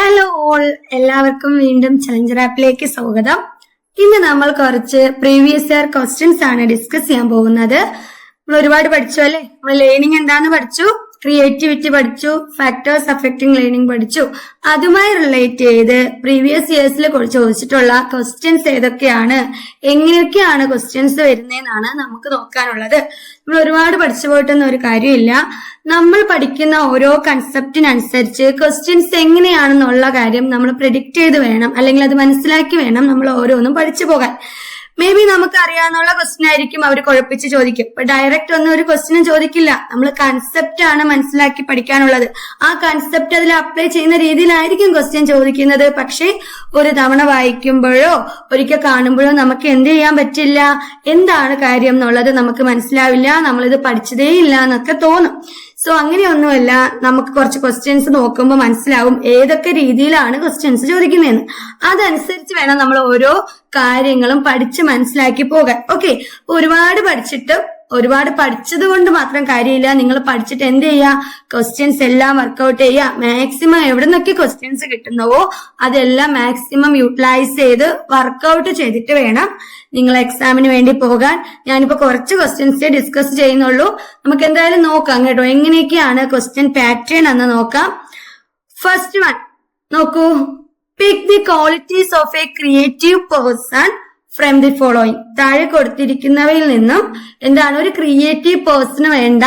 Hello all എല്ലാവർക്കും വീണ്ടും challenger ആപ്പിലേക്ക് സ്വാഗതം. ഇന്ന് നമ്മൾ കുറച്ച് പ്രീവിയസ് ഇയർ ക്വസ്റ്റ്യൻസ് ആണ് ഡിസ്കസ് ചെയ്യാൻ പോകുന്നത്. നമ്മൾ ഒരുപാട് പഠിച്ചു അല്ലേ? നമ്മൾ ലേണിംഗ് എന്താന്ന് പഠിച്ചു? ക്രിയേറ്റിവിറ്റി പഠിച്ചു ഫാക്ടേഴ്സ് അഫക്റ്റിംഗ് ലേണിംഗ് പഠിച്ചു. അതുമായി റിലേറ്റ് ചെയ്ത് പ്രീവിയസ് ഇയേഴ്സിൽ ചോദിച്ചിട്ടുള്ള ക്വസ്റ്റ്യൻസ് ഏതൊക്കെയാണ് എങ്ങനെയൊക്കെയാണ് ക്വസ്റ്റ്യൻസ് വരുന്നതെന്നാണ് നമുക്ക് നോക്കാനുള്ളത്. നമ്മൾ ഒരുപാട് പഠിച്ചു പോയിട്ടൊന്നും ഒരു കാര്യമില്ല. നമ്മൾ പഠിക്കുന്ന ഓരോ കൺസെപ്റ്റിനനുസരിച്ച് ക്വസ്റ്റ്യൻസ് എങ്ങനെയാണെന്നുള്ള കാര്യം നമ്മൾ പ്രിഡിക്റ്റ് ചെയ്ത് വേണം അല്ലെങ്കിൽ അത് മനസ്സിലാക്കി വേണം നമ്മൾ ഓരോന്നും പഠിച്ചു പോകാൻ. മേ ബി നമുക്ക് അറിയാവുന്ന ക്വസ്റ്റ്യൻ ആയിരിക്കും അവർ കുഴപ്പിച്ച് ചോദിക്കും. ഇപ്പൊ ഡയറക്റ്റ് ഒന്നും ഒരു ക്വസ്റ്റ്യനും ചോദിക്കില്ല. നമ്മൾ കൺസെപ്റ്റ് ആണ് മനസ്സിലാക്കി പഠിക്കാനുള്ളത്. ആ കൺസെപ്റ്റ് അതിൽ അപ്ലൈ ചെയ്യുന്ന രീതിയിലായിരിക്കും ക്വസ്റ്റ്യൻ ചോദിക്കുന്നത്. പക്ഷേ ഒരു തവണ വായിക്കുമ്പോഴോ ഒരിക്കൽ കാണുമ്പോഴോ നമുക്ക് എന്ത് ചെയ്യാൻ പറ്റില്ല? എന്താണ് കാര്യം എന്നുള്ളത് നമുക്ക് മനസ്സിലാവില്ല. നമ്മളിത് പഠിച്ചതേ ഇല്ല എന്നൊക്കെ തോന്നും. സോ അങ്ങനെയൊന്നുമല്ല. നമുക്ക് കുറച്ച് ക്വസ്റ്റ്യൻസ് നോക്കുമ്പോൾ മനസ്സിലാവും ഏതൊക്കെ രീതിയിലാണ് ക്വസ്റ്റ്യൻസ് ചോദിക്കുന്നതെന്ന്. അതനുസരിച്ച് വേണം നമ്മൾ ഓരോ കാര്യങ്ങളും പഠിച്ച് മനസ്സിലാക്കി പോകാൻ. ഓക്കെ ഒരുപാട് പഠിച്ചിട്ട് ഒരുപാട് പഠിച്ചത് കൊണ്ട് മാത്രം കാര്യമില്ല. നിങ്ങൾ പഠിച്ചിട്ട് എന്ത് ചെയ്യുക ക്വസ്റ്റ്യൻസ് എല്ലാം വർക്ക്ഔട്ട് ചെയ്യുക മാക്സിമം എവിടെ നിന്നൊക്കെ ക്വസ്റ്റ്യൻസ് കിട്ടുന്നവോ അതെല്ലാം മാക്സിമം യൂട്ടിലൈസ് ചെയ്ത് വർക്ക്ഔട്ട് ചെയ്തിട്ട് വേണം നിങ്ങൾ എക്സാമിന് വേണ്ടി പോകാൻ. ഞാനിപ്പോ കുറച്ച് ക്വസ്റ്റ്യൻസ് ഡിസ്കസ് ചെയ്യുന്നുള്ളൂ. നമുക്ക് എന്തായാലും നോക്കാം കേട്ടോ. എങ്ങനെയൊക്കെയാണ് ക്വസ്റ്റ്യൻ പാറ്റേൺ എന്ന് നോക്കാം. ഫസ്റ്റ് വൺ നോക്കൂ. Pick the qualities of a creative person from the following താഴെ കൊടുത്തിരിക്കുന്നവയിൽ നിന്നും എന്താണ് ഒരു ക്രിയേറ്റീവ് പേഴ്സണ് വേണ്ട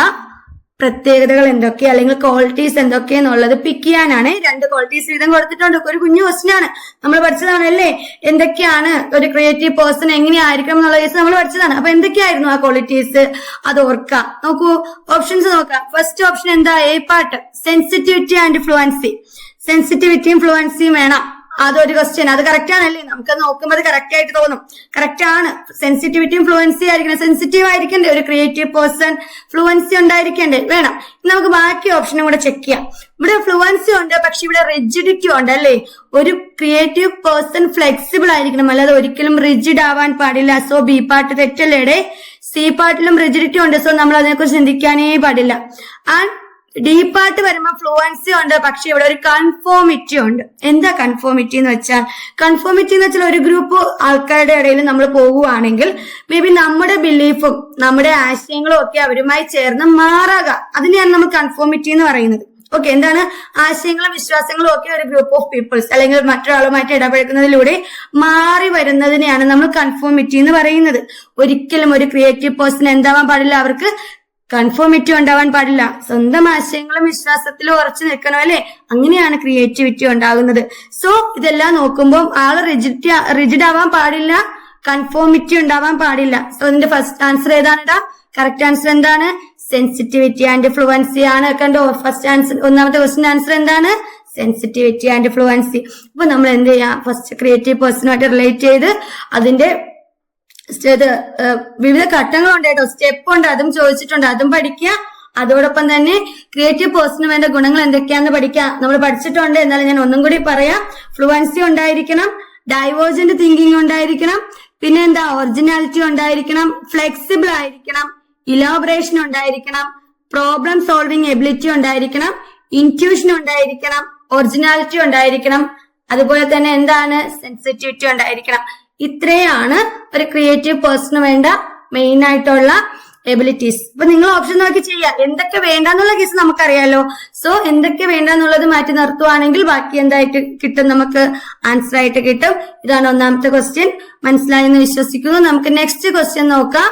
പ്രത്യേകതകൾ എന്തൊക്കെ അല്ലെങ്കിൽ ക്വാളിറ്റീസ് എന്തൊക്കെയെന്നുള്ളത് പിക്ക് ചെയ്യാനാണ് രണ്ട് ക്വാളിറ്റീസ് വീതം കൊടുത്തിട്ടുണ്ട്. ഒരു കുഞ്ഞു ക്വസ്റ്റ്യൻ ആണ്. നമ്മൾ പഠിച്ചതാണല്ലേ എന്തൊക്കെയാണ് ഒരു ക്രിയേറ്റീവ് പേഴ്സൺ എങ്ങനെയായിരിക്കണം എന്നുള്ള കേസ് നമ്മൾ പഠിച്ചതാണ്. അപ്പൊ എന്തൊക്കെയായിരുന്നു ആ ക്വാളിറ്റീസ് അത് ഓർക്കാം നോക്കൂ ഓപ്ഷൻസ് നോക്കാം ഫസ്റ്റ് ഓപ്ഷൻ എന്താ? A part sensitivity and fluency സെൻസിറ്റിവിറ്റിയും ഫ്ലുവൻസിയും വേണം. അതൊരു ക്വസ്റ്റ്യൻ അത് കറക്റ്റ് ആണല്ലേ? നമുക്ക് നോക്കുമ്പോൾ കറക്റ്റ് ആയിട്ട് തോന്നും. കറക്റ്റ് ആണ്. സെൻസിറ്റിവിറ്റിയും ഫ്ലുവൻസി ആയിരിക്കണം. സെൻസിറ്റീവ് ആയിരിക്കണ്ടേ? ഒരു ക്രിയേറ്റീവ് പേഴ്സൺ ഫ്ലുവൻസി ഉണ്ടായിരിക്കണ്ടേ? വേണം. നമുക്ക് ബാക്കി ഓപ്ഷനും കൂടെ ചെക്ക് ചെയ്യാം. ഇവിടെ ഫ്ലുവൻസി ഉണ്ട് പക്ഷെ ഇവിടെ റിജിഡിറ്റി ഉണ്ട് അല്ലേ? ഒരു ക്രിയേറ്റീവ് പേഴ്സൺ ഫ്ലെക്സിബിൾ ആയിരിക്കണം. അല്ലാതെ ഒരിക്കലും റിജിഡ് ആവാൻ പാടില്ല. സോ ബി പാർട്ട് തെറ്റല്ലേടെ സി പാർട്ടിലും റിജിഡിറ്റി ഉണ്ട്. സോ നമ്മൾ അതിനെക്കുറിച്ച് ചിന്തിക്കാനേ പാടില്ല. ആൻഡ് ഡി പാർട്ട് വരുമ്പോൾ ഫ്ലുവൻസി ഉണ്ട്. പക്ഷെ ഇവിടെ ഒരു കൺഫോമിറ്റി ഉണ്ട്. എന്താ കൺഫോമിറ്റി എന്ന് വെച്ചാൽ കൺഫോമിറ്റി എന്ന് വെച്ചാൽ ഒരു ഗ്രൂപ്പ് ആൾക്കാരുടെ ഇടയിൽ നമ്മൾ പോകുവാണെങ്കിൽ മേ ബി നമ്മുടെ ബിലീഫും നമ്മുടെ ആശയങ്ങളും ഒക്കെ അവരുമായി ചേർന്ന് മാറുക. അതിനെയാണ് നമ്മൾ കൺഫോമിറ്റി എന്ന് പറയുന്നത്. ഓക്കെ എന്താണ്? ആശയങ്ങളും വിശ്വാസങ്ങളും ഒക്കെ ഒരു ഗ്രൂപ്പ് ഓഫ് പീപ്പിൾസ് അല്ലെങ്കിൽ മറ്റൊരാളുമായിട്ട് ഇടപഴകുന്നതിലൂടെ മാറി വരുന്നതിനെയാണ് നമ്മൾ കൺഫോമിറ്റി എന്ന് പറയുന്നത്. ഒരിക്കലും ഒരു ക്രിയേറ്റീവ് പേഴ്സൺ എന്താവാൻ പാടില്ല. അവർക്ക് കൺഫോമിറ്റി ഉണ്ടാവാൻ പാടില്ല. സ്വന്തം ആശയങ്ങളും വിശ്വാസത്തിലും ഉറച്ചു നിൽക്കണം അല്ലെ? അങ്ങനെയാണ് ക്രിയേറ്റിവിറ്റി ഉണ്ടാകുന്നത്. സോ ഇതെല്ലാം നോക്കുമ്പോൾ ആൾ റിജിഡ് റിജിഡ് ആവാൻ പാടില്ല കൺഫോമിറ്റി ഉണ്ടാവാൻ പാടില്ല. സോ ഇതിന്റെ ഫസ്റ്റ് ആൻസർ ഏതാണിടാ കറക്റ്റ് ആൻസർ എന്താണ്? സെൻസിറ്റിവിറ്റി ആൻഡ് ഫ്ലുവൻസി ആണ്. കണ്ടോ? ഫസ്റ്റ് ആൻസർ ഒന്നാമത്തെ ക്വസ്റ്റ്യൻ ആൻസർ എന്താണ്? സെൻസിറ്റിവിറ്റി ആൻഡ് ഫ്ലുവൻസി അപ്പൊ നമ്മൾ എന്ത് ചെയ്യാം ഫസ്റ്റ് ക്രിയേറ്റീവ് പേഴ്സണുമായിട്ട് റിലേറ്റ് ചെയ്ത് അതിന്റെ ഇത് വിവിധ ഘട്ടങ്ങളുണ്ട് കേട്ടോ. സ്റ്റെപ്പ് ഉണ്ട് അതും ചോദിച്ചിട്ടുണ്ട്. അതും പഠിക്കുക അതോടൊപ്പം തന്നെ ക്രിയേറ്റീവ് പേഴ്സണിന് വേണ്ട ഗുണങ്ങൾ എന്തൊക്കെയാന്ന് പഠിക്കാം. നമ്മൾ പഠിച്ചിട്ടുണ്ട്. എന്നാലും ഞാൻ ഒന്നും കൂടി പറയാം. ഫ്ലുവൻസി ഉണ്ടായിരിക്കണം. ഡൈവേർജന്റ് തിങ്കിങ് ഉണ്ടായിരിക്കണം. പിന്നെ എന്താ ഒറിജിനാലിറ്റി ഉണ്ടായിരിക്കണം. ഫ്ലെക്സിബിൾ ആയിരിക്കണം. ഇലോബറേഷൻ ഉണ്ടായിരിക്കണം. പ്രോബ്ലം സോൾവിങ് എബിലിറ്റി ഉണ്ടായിരിക്കണം. ഇന്റ്യൂഷൻ ഉണ്ടായിരിക്കണം. ഒറിജിനാലിറ്റി ഉണ്ടായിരിക്കണം. അതുപോലെ തന്നെ എന്താണ്? സെൻസിറ്റിവിറ്റി ഉണ്ടായിരിക്കണം. ഇത്രയാണ് ഒരു ക്രിയേറ്റീവ് പേഴ്സണ് വേണ്ട മെയിൻ ആയിട്ടുള്ള എബിലിറ്റീസ് അപ്പൊ നിങ്ങൾ ഓപ്ഷൻ നോക്കി ചെയ്യാം എന്തൊക്കെ വേണ്ടെന്നുള്ള കേസ് നമുക്കറിയാലോ. സോ എന്തൊക്കെ വേണ്ടെന്നുള്ളത് മാറ്റി നിർത്തുവാണെങ്കിൽ ബാക്കി എന്തായിട്ട് കിട്ടും? നമുക്ക് ആൻസർ ആയിട്ട് കിട്ടും. ഇതാണ് ഒന്നാമത്തെ ക്വസ്റ്റ്യൻ മനസ്സിലായെന്ന് വിശ്വസിക്കുന്നു. നമുക്ക് നെക്സ്റ്റ് ക്വസ്റ്റ്യൻ നോക്കാം.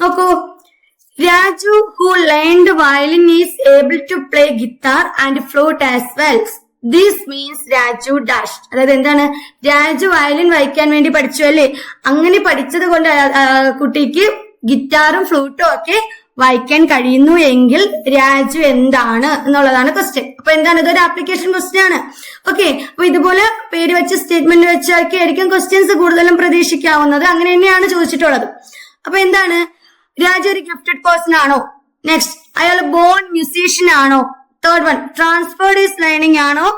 നോക്കൂ. Raju who learned violin is able to play guitar and flute as well this means Raju dash അതായത് എന്താണ്? രാജു വയലിൻ വായിക്കാൻ വേണ്ടി പഠിച്ചു അല്ലേ? അങ്ങനെ പഠിച്ചത് കൊണ്ട് കുട്ടിക്ക് ഗിറ്റാറും ഫ്ലൂട്ടും ഒക്കെ വായിക്കാൻ കഴിയുന്നു എങ്കിൽ രാജു എന്താണ് എന്നുള്ളതാണ് ക്വസ്റ്റ്യൻ അപ്പൊ എന്താണ്? ഇതൊരു ആപ്ലിക്കേഷൻ ക്വസ്റ്റ്യൻ ആണ്. ഓക്കെ അപ്പൊ ഇതുപോലെ പേര് വെച്ച് സ്റ്റേറ്റ്മെന്റ് വെച്ചൊക്കെ ആയിരിക്കും ക്വസ്റ്റ്യൻസ് കൂടുതലും പ്രതീക്ഷിക്കാവുന്നത്. അങ്ങനെ തന്നെയാണ് ചോദിച്ചിട്ടുള്ളത്. അപ്പൊ എന്താണ്? രാജു ഒരു ഗിഫ്റ്റഡ് പേഴ്സൺ ആണോ? നെക്സ്റ്റ് അയാൾ ബോൺ മ്യൂസീഷ്യൻ ആണോ? Third one transferred is learning ആണോ?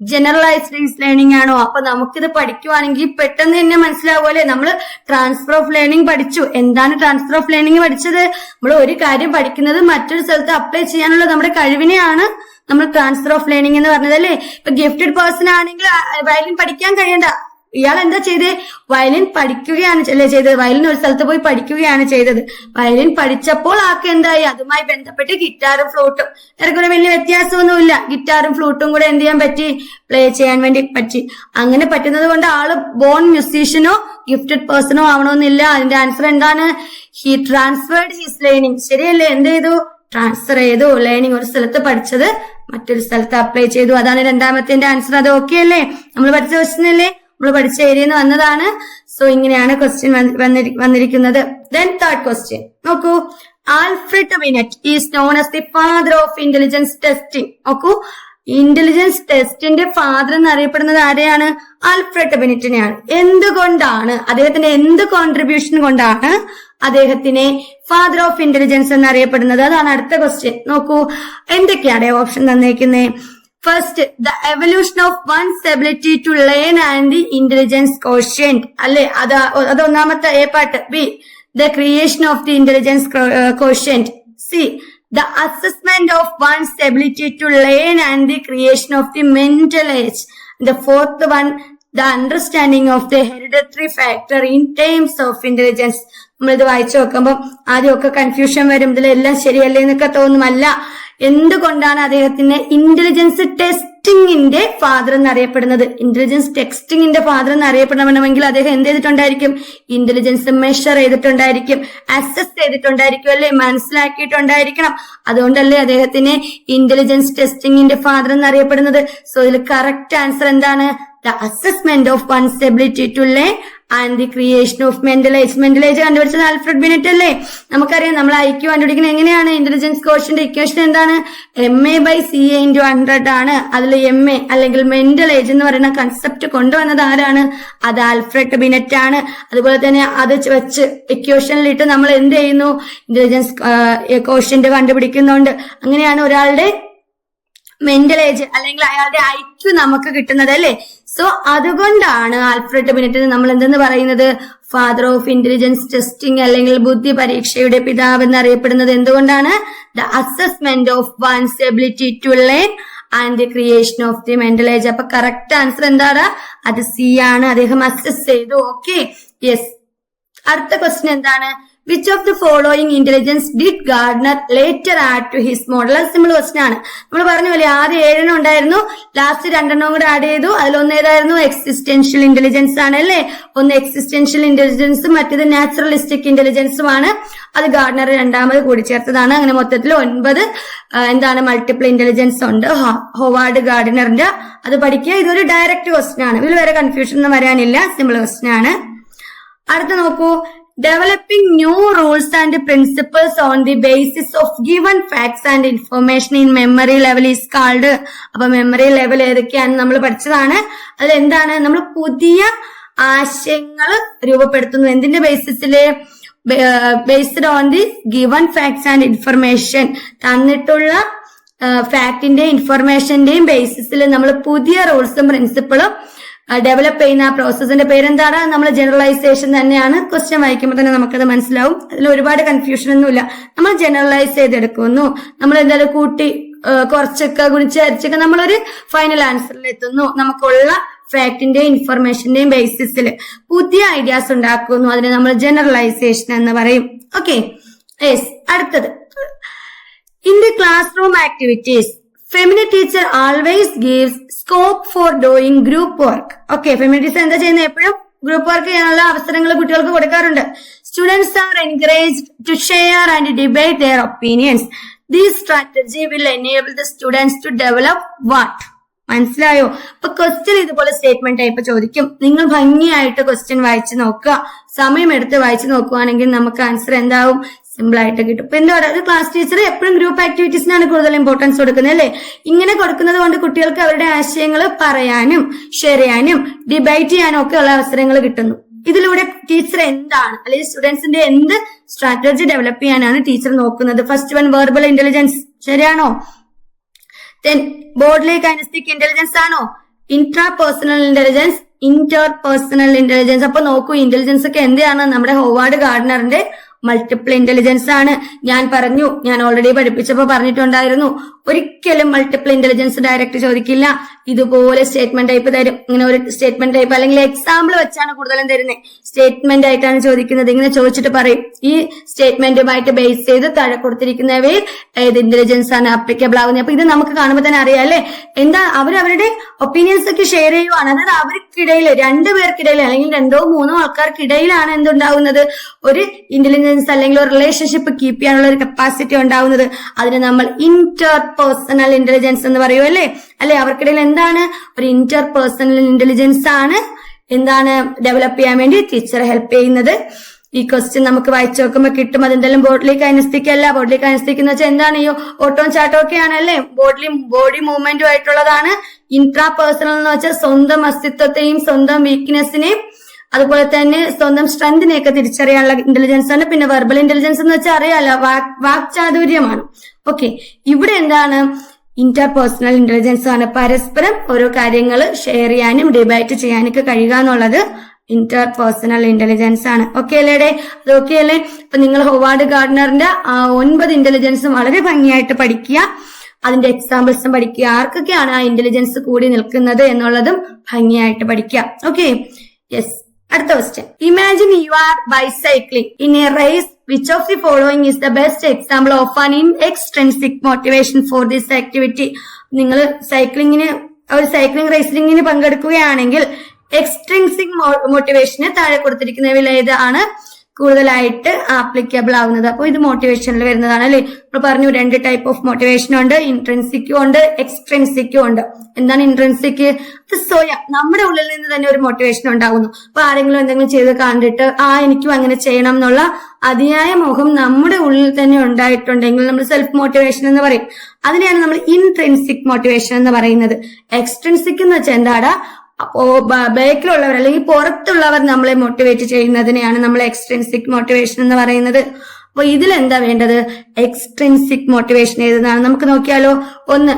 ജനറലൈസ്ഡ് ഈസ് ലേണിംഗ് ആണോ? അപ്പൊ നമുക്കിത് പഠിക്കുവാണെങ്കിൽ പെട്ടെന്ന് തന്നെ മനസ്സിലാവുമല്ലേ നമ്മൾ ട്രാൻസ്ഫർ ഓഫ് ലേണിംഗ് പഠിച്ചു. എന്താണ് ട്രാൻസ്ഫർ ഓഫ് ലേണിംഗ് പഠിച്ചത്? നമ്മൾ ഒരു കാര്യം പഠിക്കുന്നത് മറ്റൊരു സ്ഥലത്ത് അപ്ലൈ ചെയ്യാനുള്ള നമ്മുടെ കഴിവിനെയാണ് നമ്മൾ ട്രാൻസ്ഫർ ഓഫ് ലേണിംഗ് എന്ന് പറഞ്ഞത് അല്ലേ ഇപ്പൊ ഗിഫ്റ്റഡ് പേഴ്സൺ ആണെങ്കിൽ വയലിൻ പഠിക്കാൻ കഴിയണ്ട. ഇയാൾ എന്താ ചെയ്തേ? വയലിൻ പഠിക്കുകയാണ് അല്ലേ ചെയ്തത്? വയലിൻ ഒരു സ്ഥലത്ത് പോയി പഠിക്കുകയാണ് ചെയ്തത്. വയലിൻ പഠിച്ചപ്പോൾ ആൾക്ക് എന്തായി? അതുമായി ബന്ധപ്പെട്ട് ഗിറ്റാറും ഫ്ലൂട്ടും ഇറക്കുന്ന വലിയ വ്യത്യാസമൊന്നുമില്ല. ഗിറ്റാറും ഫ്ലൂട്ടും കൂടെ എന്ത് ചെയ്യാൻ പറ്റി? പ്ലേ ചെയ്യാൻ വേണ്ടി പറ്റി. അങ്ങനെ പറ്റുന്നത് കൊണ്ട് ആൾ ബോൺ മ്യൂസീഷ്യനോ ഗിഫ്റ്റഡ് പേഴ്സണോ ആവണമെന്നില്ല. അതിന്റെ ആൻസർ എന്താണ്? ഹി ട്രാൻസ്ഫേർഡ് ഹിസ് ലേണിംഗ് ശരിയല്ലേ? എന്ത് ചെയ്തു? ട്രാൻസ്ഫർ ചെയ്തു. ലേണിംഗ് ഒരു സ്ഥലത്ത് പഠിച്ചത് മറ്റൊരു സ്ഥലത്ത് അപ്ലൈ ചെയ്തു. അതാണ് രണ്ടാമത്തെ ആൻസർ അത് ഓക്കെ അല്ലേ? നമ്മൾ പഠിച്ച ക്വസ്റ്റൻ അല്ലേ? നമ്മൾ പഠിച്ച ഏരിയ എന്ന് വന്നതാണ്. സോ ഇങ്ങനെയാണ് ക്വസ്റ്റ്യൻ വന്നിരിക്കുന്നത്. ദെൻ തേർഡ് ക്വസ്റ്റ്യൻ നോക്കൂ. Alfred Binet is known as the father of intelligence testing നോക്കൂ. ഇന്റലിജൻസ് ടെസ്റ്റിന്റെ ഫാദർ എന്ന് അറിയപ്പെടുന്നത് ആരെയാണ്? ആൽഫ്രഡ് ബെനിറ്റിനെയാണ് എന്തുകൊണ്ടാണ്? അദ്ദേഹത്തിന്റെ എന്ത് കോൺട്രിബ്യൂഷൻ കൊണ്ടാണ് അദ്ദേഹത്തിനെ ഫാദർ ഓഫ് ഇന്റലിജൻസ് എന്നറിയപ്പെടുന്നത്? അതാണ് അടുത്ത ക്വസ്റ്റ്യൻ നോക്കൂ. എന്തൊക്കെയാണ് option തന്നേക്കുന്നത് first the evaluation of one's ability to learn and the intelligence quotient അല്ലെ അത് അത് ഒന്നാമത്തെ A part B the creation of the intelligence quotient C the assessment of one's ability to learn and the creation of the mental age. The fourth one, the understanding of the hereditary factor in terms of intelligence. നമ്മളിത് വായിച്ചു നോക്കുമ്പോൾ ആദ്യമൊക്കെ confusion വരും ഇതിലെല്ലാം ശരിയല്ലേ എന്നൊക്കെ തോന്നുമല്ല എന്തുകൊണ്ടാണ് അദ്ദേഹത്തിന് ഇന്റലിജൻസ് ടെസ്റ്റിംഗിന്റെ ഫാദർ എന്നറിയപ്പെടുന്നത്? ഇന്റലിജൻസ് ടെക്സ്റ്റിംഗിന്റെ ഫാദർ എന്നറിയപ്പെടണമെങ്കിൽ അദ്ദേഹം എന്ത് ചെയ്തിട്ടുണ്ടായിരിക്കും? ഇന്റലിജൻസ് മെഷർ ചെയ്തിട്ടുണ്ടായിരിക്കും അസസ് ചെയ്തിട്ടുണ്ടായിരിക്കും അല്ലെ? മനസ്സിലാക്കിയിട്ടുണ്ടായിരിക്കണം. അതുകൊണ്ടല്ലേ അദ്ദേഹത്തിന് ഇന്റലിജൻസ് ടെസ്റ്റിംഗിന്റെ ഫാദർ എന്നറിയപ്പെടുന്നത്? സോ ഇതിൽ കറക്റ്റ് ആൻസർ എന്താണ്? The assessment of one's to learn and the creation of mental age mental കണ്ടുപിടിച്ചത് ആൽഫ്രഡ് ബിനറ്റ് അല്ലേ? നമുക്കറിയാം നമ്മൾ ഐക്യു കണ്ടുപിടിക്കുന്നത് എങ്ങനെയാണ്? ഇന്റലിജൻസ് കോഷ്യന്റെ ഇക്വേഷൻ എന്താണ്? M A by C A into hundred ആണ്. അതിൽ എം എ അല്ലെങ്കിൽ മെന്റൽ ഏജ് എന്ന് പറയുന്ന കൺസെപ്റ്റ് കൊണ്ടുവന്നത് ആരാണ്? അത് ആൽഫ്രഡ് ബിനറ്റ് ആണ്. അതുപോലെ തന്നെ അത് വെച്ച് ഇക്വേഷനിലിട്ട് നമ്മൾ എന്ത് ചെയ്യുന്നു? ഇന്റലിജൻസ് കോഷ്യന്റ് കണ്ടുപിടിക്കുന്നുണ്ട്. അങ്ങനെയാണ് ഒരാളുടെ മെന്റൽ ഏജ് അല്ലെങ്കിൽ അയാളുടെ ഐക്യു നമുക്ക് കിട്ടുന്നത് അല്ലേ? സോ അതുകൊണ്ടാണ് ആൽഫ്രഡ് ബിനറ്റിന് നമ്മൾ എന്തെന്ന് പറയുന്നത്? ഫാദർ ഓഫ് ഇന്റലിജൻസ് ടെസ്റ്റിംഗ് അല്ലെങ്കിൽ ബുദ്ധി പരീക്ഷയുടെ പിതാവ് എന്നറിയപ്പെടുന്നത് എന്തുകൊണ്ടാണ്? The assessment of one's ability to learn and creation of the mental age അപ്പൊ കറക്റ്റ് ആൻസർ എന്താണ്? അത് സി ആണ്. അദ്ദേഹം അസസ് ചെയ്തു. ഓക്കെ യെസ് അടുത്ത ക്വസ്റ്റ്യൻ എന്താണ്? Which of the following intelligence did Gardner later add to his model അത് simple question ആണ്. നമ്മൾ പറഞ്ഞു പോലെ ആദ്യം ഏഴെണ്ണം ഉണ്ടായിരുന്നു. ലാസ്റ്റ് രണ്ടെണ്ണം കൂടെ ആഡ് ചെയ്തു. അതിലൊന്ന് ഏതായിരുന്നു? എക്സിസ്റ്റൻഷ്യൽ ഇന്റലിജൻസ് ആണ് അല്ലേ? ഒന്ന് എക്സിസ്റ്റൻഷ്യൽ ഇന്റലിജൻസും മറ്റേത് നാച്ചുറലിസ്റ്റിക് ഇന്റലിജൻസുമാണ് അത് ഗാർഡനർ രണ്ടാമത് കൂടി ചേർത്തതാണ്. അങ്ങനെ മൊത്തത്തിൽ ഒൻപത് എന്താണ് മൾട്ടിപ്പിൾ ഇന്റലിജൻസ് ഉണ്ട്. ഹോവാർഡ് ഗാർഡനറിന്റെ അത് പഠിക്കുക. ഇതൊരു ഡയറക്റ്റ് ക്വസ്റ്റൻ ആണ്. ഇതിൽ വരെ കൺഫ്യൂഷൻ ഒന്നും വരാനില്ല. സിമ്പിൾ ക്വസ്റ്റൻ ആണ്. അടുത്ത നോക്കൂ. Developing new rules and principles on the basis of given facts and information in memory level is called അപ്പൊ മെമ്മറി ലെവൽ ഏതൊക്കെയാണ് നമ്മൾ പഠിച്ചതാണ്? അതിൽ എന്താണ് നമ്മൾ പുതിയ ആശയങ്ങൾ രൂപപ്പെടുത്തുന്നു. എന്തിന്റെ ബേസിസിൽ based on the given facts and information തന്നിട്ടുള്ള ഫാക്ടിന്റെ ഇൻഫർമേഷന്റെയും ബേസിസിൽ നമ്മൾ പുതിയ റൂൾസും പ്രിൻസിപ്പിളും ഡെവലപ്പ് ചെയ്യുന്ന ആ പ്രോസസ്സിന്റെ പേരെന്താണ്? നമ്മൾ ജനറലൈസേഷൻ തന്നെയാണ്. ക്വസ്റ്റ്യൻ വായിക്കുമ്പോൾ തന്നെ നമുക്കത് മനസ്സിലാവും. അതിൽ ഒരുപാട് കൺഫ്യൂഷൻ ഒന്നുമില്ല. നമ്മൾ ജനറലൈസ് ചെയ്തെടുക്കുന്നു. നമ്മൾ എന്തായാലും കൂട്ടി കുറച്ചൊക്കെ ഗുണിച്ച് അരിച്ചൊക്കെ നമ്മളൊരു ഫൈനൽ ആൻസറിൽ എത്തുന്നു. നമുക്കുള്ള ഫാക്ടിന്റെയും ഇൻഫർമേഷന്റെയും ബേസിസിൽ പുതിയ ഐഡിയാസ് ഉണ്ടാക്കുന്നു. അതിനെ നമ്മൾ ജനറലൈസേഷൻ എന്ന് പറയും. ഓക്കെ യെസ് അടുത്തത്. In the classroom activities Femini teacher always gives scope for doing group work okay Femini teacher എന്താ ചെയ്യുന്നത് എപ്പോഴും ഗ്രൂപ്പ് വർക്ക് ചെയ്യാനുള്ള അവസരങ്ങൾ കുട്ടികൾക്ക് കൊടുക്കാറുണ്ട്. Students are encourage to share and debate their opinions these strategy will enable the students to develop what മനസ്സിലായോ? അപ്പൊ question ഇതുപോലെ സ്റ്റേറ്റ്മെന്റ് ടൈപ്പ് ചോദിക്കും. നിങ്ങൾ ഭംഗിയായിട്ട് ക്വസ്റ്റ്യൻ വായിച്ചു നോക്കുക. സമയമെടുത്ത് വായിച്ചു നോക്കുകയാണെങ്കിൽ നമുക്ക് ആൻസർ എന്താവും? സിമ്പിൾ ആയിട്ട് കിട്ടും. ഇപ്പൊ എന്താ പറയുക ക്ലാസ് ടീച്ചർ എപ്പോഴും ഗ്രൂപ്പ് ആക്ടിവിറ്റീസിനാണ് കൂടുതൽ ഇമ്പോർട്ടൻസ് കൊടുക്കുന്നത് അല്ലേ? ഇങ്ങനെ കൊടുക്കുന്നത് കൊണ്ട് കുട്ടികൾക്ക് അവരുടെ ആശയങ്ങൾ പറയാനും ഷെയർ ചെയ്യാനും ഡിബേറ്റ് ചെയ്യാനും ഒക്കെ ഉള്ള അവസരങ്ങൾ കിട്ടുന്നു. ഇതിലൂടെ ടീച്ചർ എന്താണ് അല്ലെങ്കിൽ സ്റ്റുഡൻസിന്റെ എന്ത് സ്ട്രാറ്റജി ഡെവലപ്പ് ചെയ്യാനാണ് ടീച്ചർ നോക്കുന്നത്? ഫസ്റ്റ് വൺ വെർബൽ ഇന്റലിജൻസ് ശരിയാണോ? ദെൻ ബോർഡിലേക്ക് കൈനസ്റ്റിക് ഇന്റലിജൻസ് ആണോ? Intra personal intelligence inter personal intelligence അപ്പൊ നോക്കൂ ഇന്റലിജൻസ് ഒക്കെ എന്താണ് നമ്മുടെ ഹോവാർഡ് ഗാർഡനറിന്റെ മൾട്ടിപ്പിൾ ഇന്റലിജൻസ് ആണ്. ഞാൻ പറഞ്ഞു ഞാൻ ഓൾറെഡി പഠിപ്പിച്ചപ്പോ പറഞ്ഞിട്ടുണ്ടായിരുന്നു. ഒരിക്കലും മൾട്ടിപ്പിൾ ഇന്റലിജൻസ് ഡയറക്റ്റ് ചോദിക്കില്ല. ഇതുപോലെ സ്റ്റേറ്റ്മെന്റ് ടൈപ്പ് തരും. ഇങ്ങനെ ഒരു സ്റ്റേറ്റ്മെന്റ് ടൈപ്പ് അല്ലെങ്കിൽ എക്സാമ്പിൾ വെച്ചാണ് കൂടുതലും തരുന്നത് സ്റ്റേറ്റ്മെന്റ് ആയിട്ടാണ് ചോദിക്കുന്നത്. ഇങ്ങനെ ചോദിച്ചിട്ട് പറയും. ഈ സ്റ്റേറ്റ്മെന്റുമായിട്ട് ബേസ് ചെയ്ത് താഴെ കൊടുത്തിരിക്കുന്നവയിൽ ഏത് ഇന്റലിജൻസ് ആണ് അപ്ലിക്കബിൾ ആവുന്നത് അപ്പൊ ഇത് നമുക്ക് കാണുമ്പോൾ തന്നെ അറിയാം അല്ലെ? എന്താ അവർ അവരുടെ ഒപ്പീനിയൻസ് ഒക്കെ ഷെയർ ചെയ്യുവാണ്. അതായത് അവർക്കിടയിൽ രണ്ടു പേർക്കിടയിൽ അല്ലെങ്കിൽ രണ്ടോ മൂന്നോ ആൾക്കാർക്കിടയിലാണ് എന്തുണ്ടാവുന്നത്? ഒരു ഇന്റലിജൻസ് അല്ലെങ്കിൽ ഒരു റിലേഷൻഷിപ്പ് കീപ്പ് ചെയ്യാനുള്ള ഒരു കപ്പാസിറ്റി ഉണ്ടാവുന്നത്. അതിന് നമ്മൾ ഇന്റർ പേഴ്സണൽ ഇന്റലിജൻസ് എന്ന് പറയൂ അല്ലേ? അല്ലെ? അവർക്കിടയിൽ എന്താണ്? ഒരു ഇന്റർ പേഴ്സണൽ ഇന്റലിജൻസ് ആണ്. എന്താണ് ഡെവലപ്പ് ചെയ്യാൻ വേണ്ടി ടീച്ചർ ഹെൽപ്പ് ചെയ്യുന്നത്. ഈ ക്വസ്റ്റ്യൻ നമുക്ക് വായിച്ചു നോക്കുമ്പോൾ കിട്ടും. അതെന്തായാലും ബോഡിലി അനുസ്ഥിക്കല്ല അല്ല അനുസ്ഥിക്കുന്ന എന്ന് വെച്ചാൽ എന്താണ്? ഈ ഓട്ടവും ചാട്ടവും ഒക്കെ ആണല്ലേ ബോഡിലി ബോഡി മൂവ്മെന്റും ആയിട്ടുള്ളതാണ്. ഇൻട്രാ പേഴ്സണൽ എന്ന് വെച്ചാൽ സ്വന്തം അസ്തിത്വത്തെയും സ്വന്തം വീക്ക്നെസ്സിനെയും അതുപോലെ തന്നെ സ്വന്തം സ്ട്രെങ്തിനെയൊക്കെ തിരിച്ചറിയാനുള്ള ഇന്റലിജൻസ് ആണ്. പിന്നെ വെർബൽ ഇന്റലിജൻസ് എന്ന് വെച്ചാൽ അറിയാലോ വാക് വാക്ചാതുര്യമാണ്. ഓക്കെ ഇവിടെ എന്താണ്? ഇന്റർപേഴ്സണൽ ഇന്റലിജൻസ് ആണ്. പരസ്പരം ഓരോ കാര്യങ്ങൾ ഷെയർ ചെയ്യാനും ഡിബേറ്റ് ചെയ്യാനൊക്കെ കഴിയുക എന്നുള്ളത് ഇന്റർപേഴ്സണൽ ഇന്റലിജൻസ് ആണ്. ഓക്കെ അല്ലേടെ അത് ഓക്കെ അല്ലേ? അപ്പൊ നിങ്ങൾ ഹോവാർഡ് ഗാർഡനറിന്റെ ഒൻപത് ഇന്റലിജൻസും വളരെ ഭംഗിയായിട്ട് പഠിക്കുക. അതിന്റെ എക്സാമ്പിൾസും പഠിക്കുക. ആർക്കൊക്കെയാണ് ആ ഇന്റലിജൻസ് കൂടി നിൽക്കുന്നത് എന്നുള്ളതും ഭംഗിയായിട്ട് പഠിക്കുക. ഓക്കെ യെസ് അടുത്ത question imagine you are bicycling in a race which of the following is the best example of an in extrinsic motivation for this activity നിങ്ങൾ സൈക്ലിങ്ങിന് ഒരു സൈക്ലിംഗ് റേസിംഗിന് പങ്കെടുക്കുകയാണെങ്കിൽ എക്സ്ട്രെൻസിക് മോട്ടിവേഷന് താഴെ കൊടുത്തിരിക്കുന്നവയിൽ ഏതാണ്? കൂടുതലായിട്ട് ആപ്ലിക്കബിൾ ആവുന്നത്. അപ്പോൾ ഇത് മോട്ടിവേഷനിൽ വരുന്നതാണ് അല്ലെ? നമ്മൾ പറഞ്ഞു രണ്ട് ടൈപ്പ് ഓഫ് മോട്ടിവേഷൻ ഉണ്ട്. ഇൻട്രൻസിക്കും ഉണ്ട് എക്സ്ട്രെൻസിക്കും ഉണ്ട്. എന്താണ് ഇൻട്രൻസിക് അത് സ്വയം നമ്മുടെ ഉള്ളിൽ നിന്ന് തന്നെ ഒരു മോട്ടിവേഷൻ ഉണ്ടാകുന്നു അപ്പൊ ആരെങ്കിലും എന്തെങ്കിലും ചെയ്ത് കണ്ടിട്ട് ആ എനിക്കും അങ്ങനെ ചെയ്യണം എന്നുള്ള അതിയായ മോഹം നമ്മുടെ ഉള്ളിൽ തന്നെ ഉണ്ടായിട്ടുണ്ടെങ്കിൽ നമ്മൾ സെൽഫ് മോട്ടിവേഷൻ എന്ന് പറയും. അതിനെയാണ് നമ്മൾ ഇൻട്രൻസിക് മോട്ടിവേഷൻ എന്ന് പറയുന്നത്. എക്സ്ട്രൻസിക് എന്ന് വെച്ചാൽ എന്താടാ? ബാക്കിലുള്ളവർ അല്ലെങ്കിൽ പുറത്തുള്ളവർ നമ്മളെ മോട്ടിവേറ്റ് ചെയ്യുന്നതിനെയാണ് നമ്മൾ എക്സ്ട്രിൻസിക് മോട്ടിവേഷൻ എന്ന് പറയുന്നത്. അപ്പൊ ഇതിൽ എന്താ വേണ്ടത്? എക്സ്ട്രിൻസിക് മോട്ടിവേഷൻ ഏതെന്നാണ് നമുക്ക് നോക്കിയാലോ. ഒന്ന്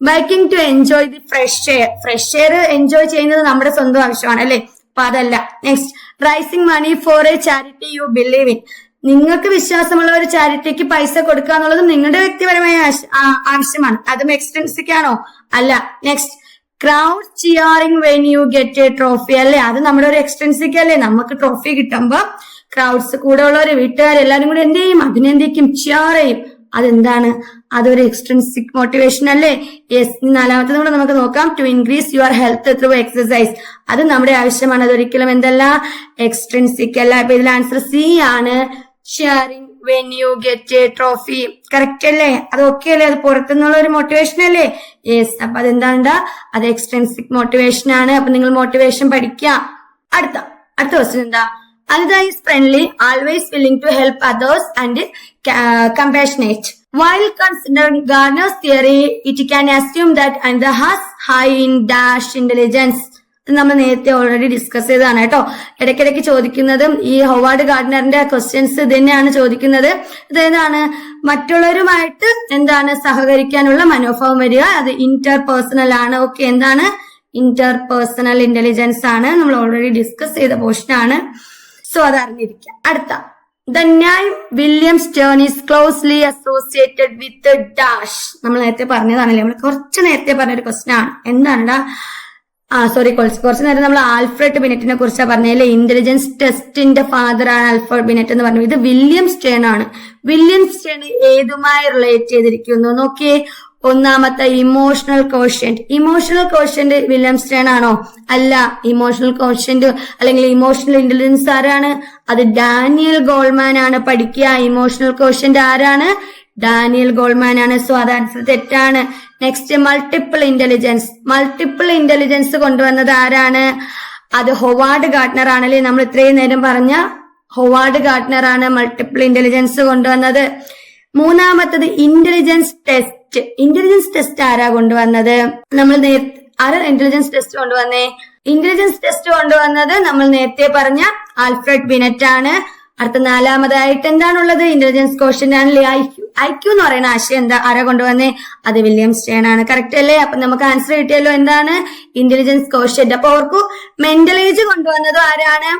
biking to enjoy the fresh air fresh air enjoy ചെയ്യുന്നത് നമ്മുടെ സ്വന്തം ആവശ്യമാണ് അല്ലെ? അപ്പൊ അതല്ല. Next raising money for a charity you believe in നിങ്ങൾക്ക് വിശ്വാസമുള്ള ഒരു ചാരിറ്റിക്ക് പൈസ കൊടുക്കുക എന്നുള്ളത് നിങ്ങളുടെ വ്യക്തിപരമായ ആവശ്യമാണ്. അതും എക്സ്ട്രിൻസിക് ആണോ? അല്ല. Next crowd cheering when you get a trophy അല്ലെ? അത് നമ്മുടെ ഒരു എക്സ്പെൻസിക്ക് അല്ലേ? നമുക്ക് ട്രോഫി കിട്ടുമ്പോ ക്രൗഡ്സ് കൂടെ ഉള്ളവര് വീട്ടുകാർ എല്ലാരും കൂടെ എന്ത് ചെയ്യും? അഭിനന്ദിക്കും ചിയർ ചെയ്യും. അതെന്താണ്? അതൊരു എക്സ്ട്രെൻസിക് മോട്ടിവേഷൻ അല്ലേ? യെസ് നാലാമത്തത് കൂടെ നമുക്ക് നോക്കാം. To increase your health through exercise അത് നമ്മുടെ ആവശ്യമാണ്. അതൊരിക്കലും എന്തല്ല? എക്സ്ട്രെൻസിക് അല്ല. അപ്പൊ ഇതിൽ ആൻസർ സി ആണ്. Cheering when you get a trophy correct അല്ലേ? അത് ഓക്കെ അല്ലേ? അത് പുറത്തുനിന്നുള്ള ഒരു മോട്ടിവേഷൻ അല്ലേ? യെസ് അപ്പൊ അതെന്താണ്ടാ? അത് എക്സ്ട്രെൻസിക് മോട്ടിവേഷൻ ആണ്. അപ്പൊ നിങ്ങൾ മോട്ടിവേഷൻ പഠിക്കുക അടുത്ത അടുത്ത ക്വസ്റ്റ്യൻ എന്താ? Anita is friendly always willing to help others and compassionate while considering Gardner's theory it can assume that Anita has high in dash intelligence. നമ്മൾ നേരത്തെ ഓൾറെഡി ഡിസ്കസ് ചെയ്തതാണ് കേട്ടോ. ഇടയ്ക്കിടയ്ക്ക് ചോദിക്കുന്നതും ഈ ഹൊവാർഡ് ഗാർഡനറിന്റെ ക്വസ്റ്റ്യൻസ് ഇത് തന്നെയാണ് ചോദിക്കുന്നത്. ഇതേതാണ് മറ്റുള്ളവരുമായിട്ട് എന്താണ് സഹകരിക്കാനുള്ള മനോഭാവം വരിക? അത് ഇന്റർ പേഴ്സണൽ ആണ്. ഓക്കെ എന്താണ്? ഇന്റർ പേഴ്സണൽ ഇന്റലിജൻസ് ആണ്. നമ്മൾ ഓൾറെഡി ഡിസ്കസ് ചെയ്ത പോർഷൻ ആണ്. സോ അത് അറിഞ്ഞിരിക്കുക. അടുത്ത. The name William Stern is closely associated with dash നമ്മൾ നേരത്തെ പറഞ്ഞതാണല്ലേ? നമ്മൾ കുറച്ച് നേരത്തെ പറഞ്ഞൊരു ക്വസ്റ്റൻ ആണ്. എന്താണ്ടാ ആ സോറി കുറച്ച് നേരം നമ്മൾ ആൽഫ്രഡ് ബിനറ്റിനെ കുറിച്ചാണ് പറഞ്ഞല്ലേ ഇന്റലിജൻസ് ടെസ്റ്റിന്റെ ഫാദർ ആണ് ആൽഫ്രഡ് ബിനറ്റ് എന്ന് പറഞ്ഞു. ഇത് വില്യം സ്റ്റേൺ ആണ്. വില്യം സ്റ്റേൺ ഏതുമായി റിലേറ്റ് ചെയ്തിരിക്കുന്നു? നോക്കിയേ. ഒന്നാമത്തെ emotional quotient emotional quotient William Stern ആണോ? അല്ല. ഇമോഷണൽ കോഷ്യന്റ് അല്ലെങ്കിൽ ഇമോഷണൽ ഇന്റലിജൻസ് ആരാണ്? അത് ഡാനിയൽ ഗോൾമാൻ ആണ് പഠിക്കുക. ഇമോഷണൽ കോഷ്യന്റ് ആരാണ്? ഡാനിയൽ ഗോൾമാൻ ആണ്. സോ അത് ആൻസർ തെറ്റാണ്. Next multiple intelligence multiple intelligence കൊണ്ടുവന്നത് ആരാണ്? അത് ഹൊവാർഡ് ഗാർഡ്നർ ആണല്ലേ? നമ്മൾ ഇത്രയും നേരം പറഞ്ഞ ഹൊവാർഡ് ഗാർഡ്നർ ആണ് മൾട്ടിപ്പിൾ ഇന്റലിജൻസ് കൊണ്ടുവന്നത്. മൂന്നാമത്തത് ഇന്റലിജൻസ് ടെസ്റ്റ് ഇന്റലിജൻസ് ടെസ്റ്റ് ആരാ കൊണ്ടുവന്നത്? നമ്മൾ ആരാ ഇന്റലിജൻസ് ടെസ്റ്റ് കൊണ്ടുവന്നേ? ഇന്റലിജൻസ് ടെസ്റ്റ് കൊണ്ടുവന്നത് നമ്മൾ നേരത്തെ പറഞ്ഞ ആൽഫ്രഡ് ബിനറ്റ് ആണ് അടുത്ത നാലാമതായിട്ട് എന്താണുള്ളത്? ഇന്റലിജൻസ് ക്വസ്റ്റ്യൻ ആണല്ലേ? ഐക്യു ഐ ക്യു എന്ന് പറയുന്ന ആശയം എന്താ? ആരാ കൊണ്ടുവന്നേ? അത് വില്യം സ്റ്റേൺ ആണ്. കറക്റ്റ് അല്ലേ? അപ്പൊ നമുക്ക് ആൻസർ കിട്ടിയല്ലോ. എന്താണ്? ഇന്റലിജൻസ് ക്വസ്റ്റ്യൻ അപ്പൊ മെന്റൽ മെന്റലേജ് കൊണ്ടുവന്നതും ആരാണ്?